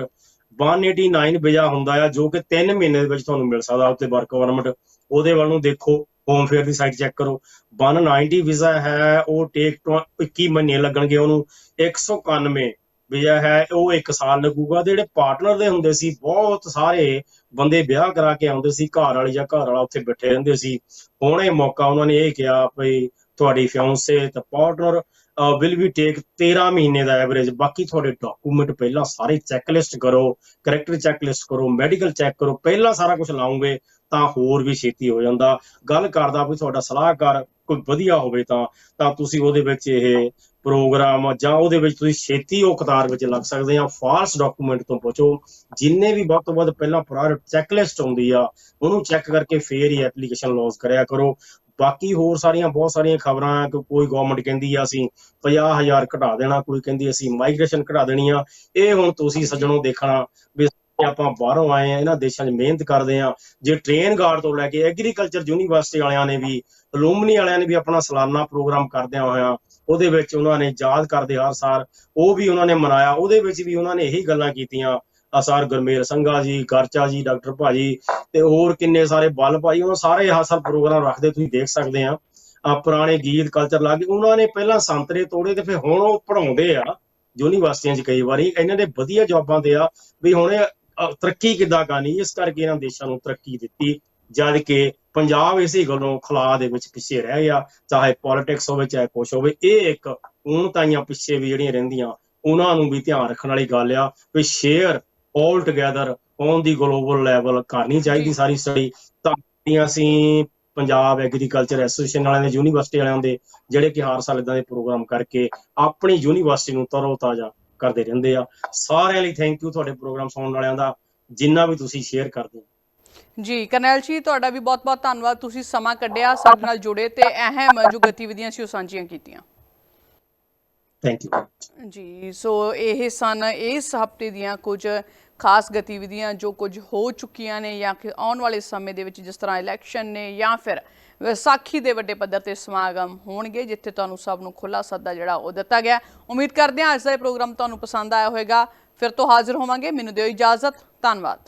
189 visa ਹੁੰਦਾ ਆ, ਜੋ ਕਿ 3 ਮਹੀਨੇ ਦੇ ਵਿੱਚ ਤੁਹਾਨੂੰ ਮਿਲ ਸਕਦਾ ਉੱਤੇ ਵਰਕ ਪਰਮਿਟ ਉਹਦੇ ਵੱਲ ਨੂੰ ਦੇਖੋ। ਹੋਮ ਫੇਅਰ ਦੀ ਸਾਈਟ ਚੈੱਕ ਕਰੋ। 190 ਵੀਜ਼ਾ ਹੈ, ਉਹ ਟੇਕ 21 ਮਹੀਨੇ ਲੱਗਣਗੇ ਉਹਨੂੰ। 191 ਵੀਜ਼ਾ ਹੈ, ਉਹ 1 ਸਾਲ ਲੱਗੂਗਾ। ਜਿਹੜੇ ਪਾਰਟਨਰ ਦੇ ਹੁੰਦੇ ਸੀ, ਬਹੁਤ ਸਾਰੇ ਬੰਦੇ ਵਿਆਹ ਕਰਾ ਕੇ ਆਉਂਦੇ ਸੀ, ਘਰ ਵਾਲੀ ਜਾਂ ਘਰ ਵਾਲਾ ਉੱਥੇ ਬੈਠੇ ਰਹਿੰਦੇ ਸੀ। ਹੁਣ ਇਹ ਮੌਕਾ ਉਹਨਾਂ ਨੇ ਇਹ ਕਿਹਾ ਭਈ ਤੁਹਾਡੀ ਫਿਆਂਸੇ ਤੇ ਪਾਰਟਨਰ ਵਿਲ ਵੀ ਟੇਕ 13 ਮਹੀਨੇ ਦਾ ਐਵਰੇਜ ਬਾਕੀ ਤੁਹਾਡੇ ਡਾਕੂਮੈਂਟ ਪਹਿਲਾਂ ਸਾਰੇ ਚੈੱਕ ਲਿਸਟ ਕਰੋ। ਕਰੈਕਟਰ ਚੈੱਕ ਲਿਸਟ ਕਰੋ ਮੈਡੀਕਲ ਚੈੱਕ ਕਰੋ। ਪਹਿਲਾਂ ਸਾਰਾ ਕੁਝ ਲਾਉਂਗੇ। ਤਾਂ ਹੋਰ ਵੀ ਛੇਤੀ ਹੋ ਜਾਂਦਾ। ਗੱਲ ਕਰਦਾ ਵੀ ਤੁਹਾਡਾ ਸਲਾਹਕਾਰ ਕੋਈ ਵਧੀਆ ਹੋਵੇ ਤਾਂ ਤਾਂ ਤੁਸੀਂ ਉਹਦੇ ਵਿੱਚ ਇਹ ਪ੍ਰੋਗਰਾਮ ਜਾਂ ਉਹਦੇ ਵਿੱਚ ਤੁਸੀਂ ਛੇਤੀ ਉਹ ਕਤਾਰ ਵਿੱਚ ਲੱਗ ਸਕਦੇ ਆ। ਫਾਲਸ ਡਾਕੂਮੈਂਟ ਤੋਂ ਬਚੋ ਜਿੰਨੇ ਵੀ ਵੱਧ ਤੋਂ ਵੱਧ ਪਹਿਲਾਂ ਪ੍ਰਾਇਰ ਚੈੱਕਲਿਸਟ ਆਉਂਦੀ ਆ, ਉਹਨੂੰ ਚੈੱਕ ਕਰਕੇ ਫੇਰ ਹੀ ਐਪਲੀਕੇਸ਼ਨ ਲੌਂਚ ਕਰਿਆ ਕਰੋ। ਬਾਕੀ ਹੋਰ ਸਾਰੀਆਂ, ਬਹੁਤ ਸਾਰੀਆਂ ਖਬਰਾਂ ਆ, ਕਿ ਕੋਈ ਗਵਰਨਮੈਂਟ ਕਹਿੰਦੀ ਆ, ਅਸੀਂ 50000 ਘਟਾ ਦੇਣਾ, ਕੋਈ ਕਹਿੰਦੀ ਅਸੀਂ ਮਾਈਗ੍ਰੇਸ਼ਨ ਘਟਾ ਦੇਣੀ ਆ। ਇਹ ਹੁਣ ਤੁਸੀਂ ਸੱਜਣੋਂ ਦੇਖਣਾ ਵੀ ਆਪਾਂ ਬਾਹਰੋਂ ਆਏ ਆ ਇਹਨਾਂ ਦੇਸ਼ਾਂ 'ਚ ਮਿਹਨਤ ਕਰਦੇ ਆ ਜੇ ਟ੍ਰੇਨ ਗਾਰਡ ਤੋਂ ਲੈ ਕੇ ਐਗਰੀਕਲਚਰ ਯੂਨੀਵਰਸਿਟੀ ਵਾਲਿਆਂ ਨੇ ਵੀ ਅਲੂਮਨੀ ਵਾਲਿਆਂ ਨੇ ਵੀ ਆਪਣਾ ਸਾਲਾਨਾ ਪ੍ਰੋਗਰਾਮ ਕਰਦਿਆਂ ਹੋਇਆ, ਉਹਦੇ ਵਿੱਚ ਉਹਨਾਂ ਨੇ ਯਾਦ ਕਰਦੇ ਹਰ ਸਾਲ, ਉਹ ਵੀ ਉਹਨਾਂ ਨੇ ਮਨਾਇਆ। ਉਹਦੇ ਵਿੱਚ ਵੀ ਉਹਨਾਂ ਨੇ ਇਹੀ ਗੱਲਾਂ ਕੀਤੀਆਂ। ਅਸਾਰ ਗੁਰਮੇਲ ਸੰਘਾ ਜੀ, ਗਰਚਾ ਜੀ, ਡਾਕਟਰ ਭਾਜੀ ਤੇ ਹੋਰ ਕਿੰਨੇ ਸਾਰੇ ਬਲ ਭਾਈ ਉਹਨਾਂ ਸਾਰੇ ਆਹ ਸਭ ਪ੍ਰੋਗਰਾਮ ਰੱਖਦੇ, ਤੁਸੀਂ ਦੇਖ ਸਕਦੇ ਆ ਆ ਪੁਰਾਣੇ ਗੀਤ ਕਲਚਰ ਲਾ ਕੇ ਉਹਨਾਂ ਨੇ ਪਹਿਲਾਂ ਸੰਤਰੇ ਤੋੜੇ ਤੇ ਫਿਰ ਹੁਣ ਉਹ ਪੜਾਉਂਦੇ ਆ। ਯੂਨੀਵਰਸਿਟੀਆਂ 'ਚ ਕਈ ਵਾਰੀ, ਇਹਨਾਂ ਦੇ ਵਧੀਆ ਜੌਬਾਂ ਤੇ ਆ, ਵੀ ਹੁਣ ਤਰੱਕੀ ਕਿੱਦਾਂ ਕਰਨੀ ਇਸ ਕਰਕੇ ਇਹਨਾਂ ਦੇਸ਼ਾਂ ਨੂੰ ਤਰੱਕੀ ਦਿੱਤੀ ਜਦ ਕਿ ਪੰਜਾਬ ਇਸੇ ਗੱਲੋਂ ਖਲਾ ਦੇ ਵਿੱਚ ਪਿੱਛੇ ਰਹਿ ਗਿਆ ਚਾਹੇ ਪੋਲਿਟਿਕਸ ਹੋਵੇ ਚਾਹੇ ਕੁਛ ਹੋਵੇ ਇਹ ਇੱਕ ਉਣਤਾਈਆਂ ਪਿੱਛੇ ਵੀ ਜਿਹੜੀਆਂ ਰਹਿੰਦੀਆਂ ਉਹਨਾਂ ਨੂੰ ਵੀ ਧਿਆਨ ਰੱਖਣ ਵਾਲੀ ਗੱਲ ਆ ਵੀ share all together on the global level ਕਰਨੀ ਚਾਹੀਦੀ। ਸਾਰੀ ਸਟੱਡੀ ਤਾਂ ਅਸੀਂ ਪੰਜਾਬ ਐਗਰੀਕਲਚਰ ਐਸੋਸੀਏਸ਼ਨ ਵਾਲਿਆਂ ਦੇ ਯੂਨੀਵਰਸਿਟੀ ਵਾਲਿਆਂ ਦੇ ਜਿਹੜੇ ਕਿ ਹਰ ਸਾਲ ਇਦਾਂ ਦੇ ਪ੍ਰੋਗਰਾਮ ਕਰਕੇ ਆਪਣੀ ਯੂਨੀਵਰਸਿਟੀ ਨੂੰ ਤਰੋ ਤਾਜ਼ਾ ਕਰਦੇ ਰਹਿੰਦੇ ਆ। ਸਾਰਿਆਂ ਲਈ ਥੈਂਕ ਯੂ ਤੁਹਾਡੇ ਪ੍ਰੋਗਰਾਮ ਸੁਣਨ ਵਾਲਿਆਂ ਦਾ ਜਿੰਨਾ ਵੀ ਤੁਸੀਂ ਸ਼ੇਅਰ ਕਰਦੇ ਹੋ। ਜੀ ਕਰਨੈਲ ਜੀ ਤੁਹਾਡਾ ਵੀ ਬਹੁਤ-ਬਹੁਤ ਧੰਨਵਾਦ। ਤੁਸੀਂ ਸਮਾਂ ਕੱਢਿਆ ਸਾਡੇ ਨਾਲ ਜੁੜੇ ਤੇ ਅਹਿਮ ਜੋ ਗਤੀਵਿਧੀਆਂ ਸੀ ਉਹ ਸਾਂਝੀਆਂ ਕੀਤੀਆਂ। ਥੈਂਕ ਯੂ ਜੀ ਸੋ ਇਹ ਸਨ ਇਸ ਹਫ਼ਤੇ ਦੀਆਂ ਕੁਝ ਖਾਸ ਗਤੀਵਿਧੀਆਂ ਜੋ ਕੁਝ ਹੋ ਚੁੱਕੀਆਂ ਨੇ ਜਾਂ ਕਿ ਆਉਣ ਵਾਲੇ ਸਮੇਂ ਦੇ ਵਿੱਚ ਜਿਸ ਤਰ੍ਹਾਂ ਇਲੈਕਸ਼ਨ ਨੇ ਜਾਂ ਫਿਰ ਵਿਸਾਖੀ ਦੇ ਵੱਡੇ ਪੱਧਰ ਤੇ ਸਮਾਗਮ ਹੋਣਗੇ, ਜਿੱਥੇ ਤੁਹਾਨੂੰ ਸਭ ਨੂੰ ਖੁੱਲਾ ਸੱਦਾ ਜਿਹੜਾ ਉਹ ਦਿੱਤਾ ਗਿਆ ਉਮੀਦ ਕਰਦੇ ਹਾਂ ਅੱਜ ਦਾ ਇਹ ਪ੍ਰੋਗਰਾਮ ਤੁਹਾਨੂੰ ਪਸੰਦ ਆਇਆ ਹੋਵੇਗਾ। ਫਿਰ ਤੋਂ ਹਾਜ਼ਰ ਹੋਵਾਂਗੇ। ਮੈਨੂੰ ਦਿਓ ਇਜਾਜ਼ਤ। ਧੰਨਵਾਦ।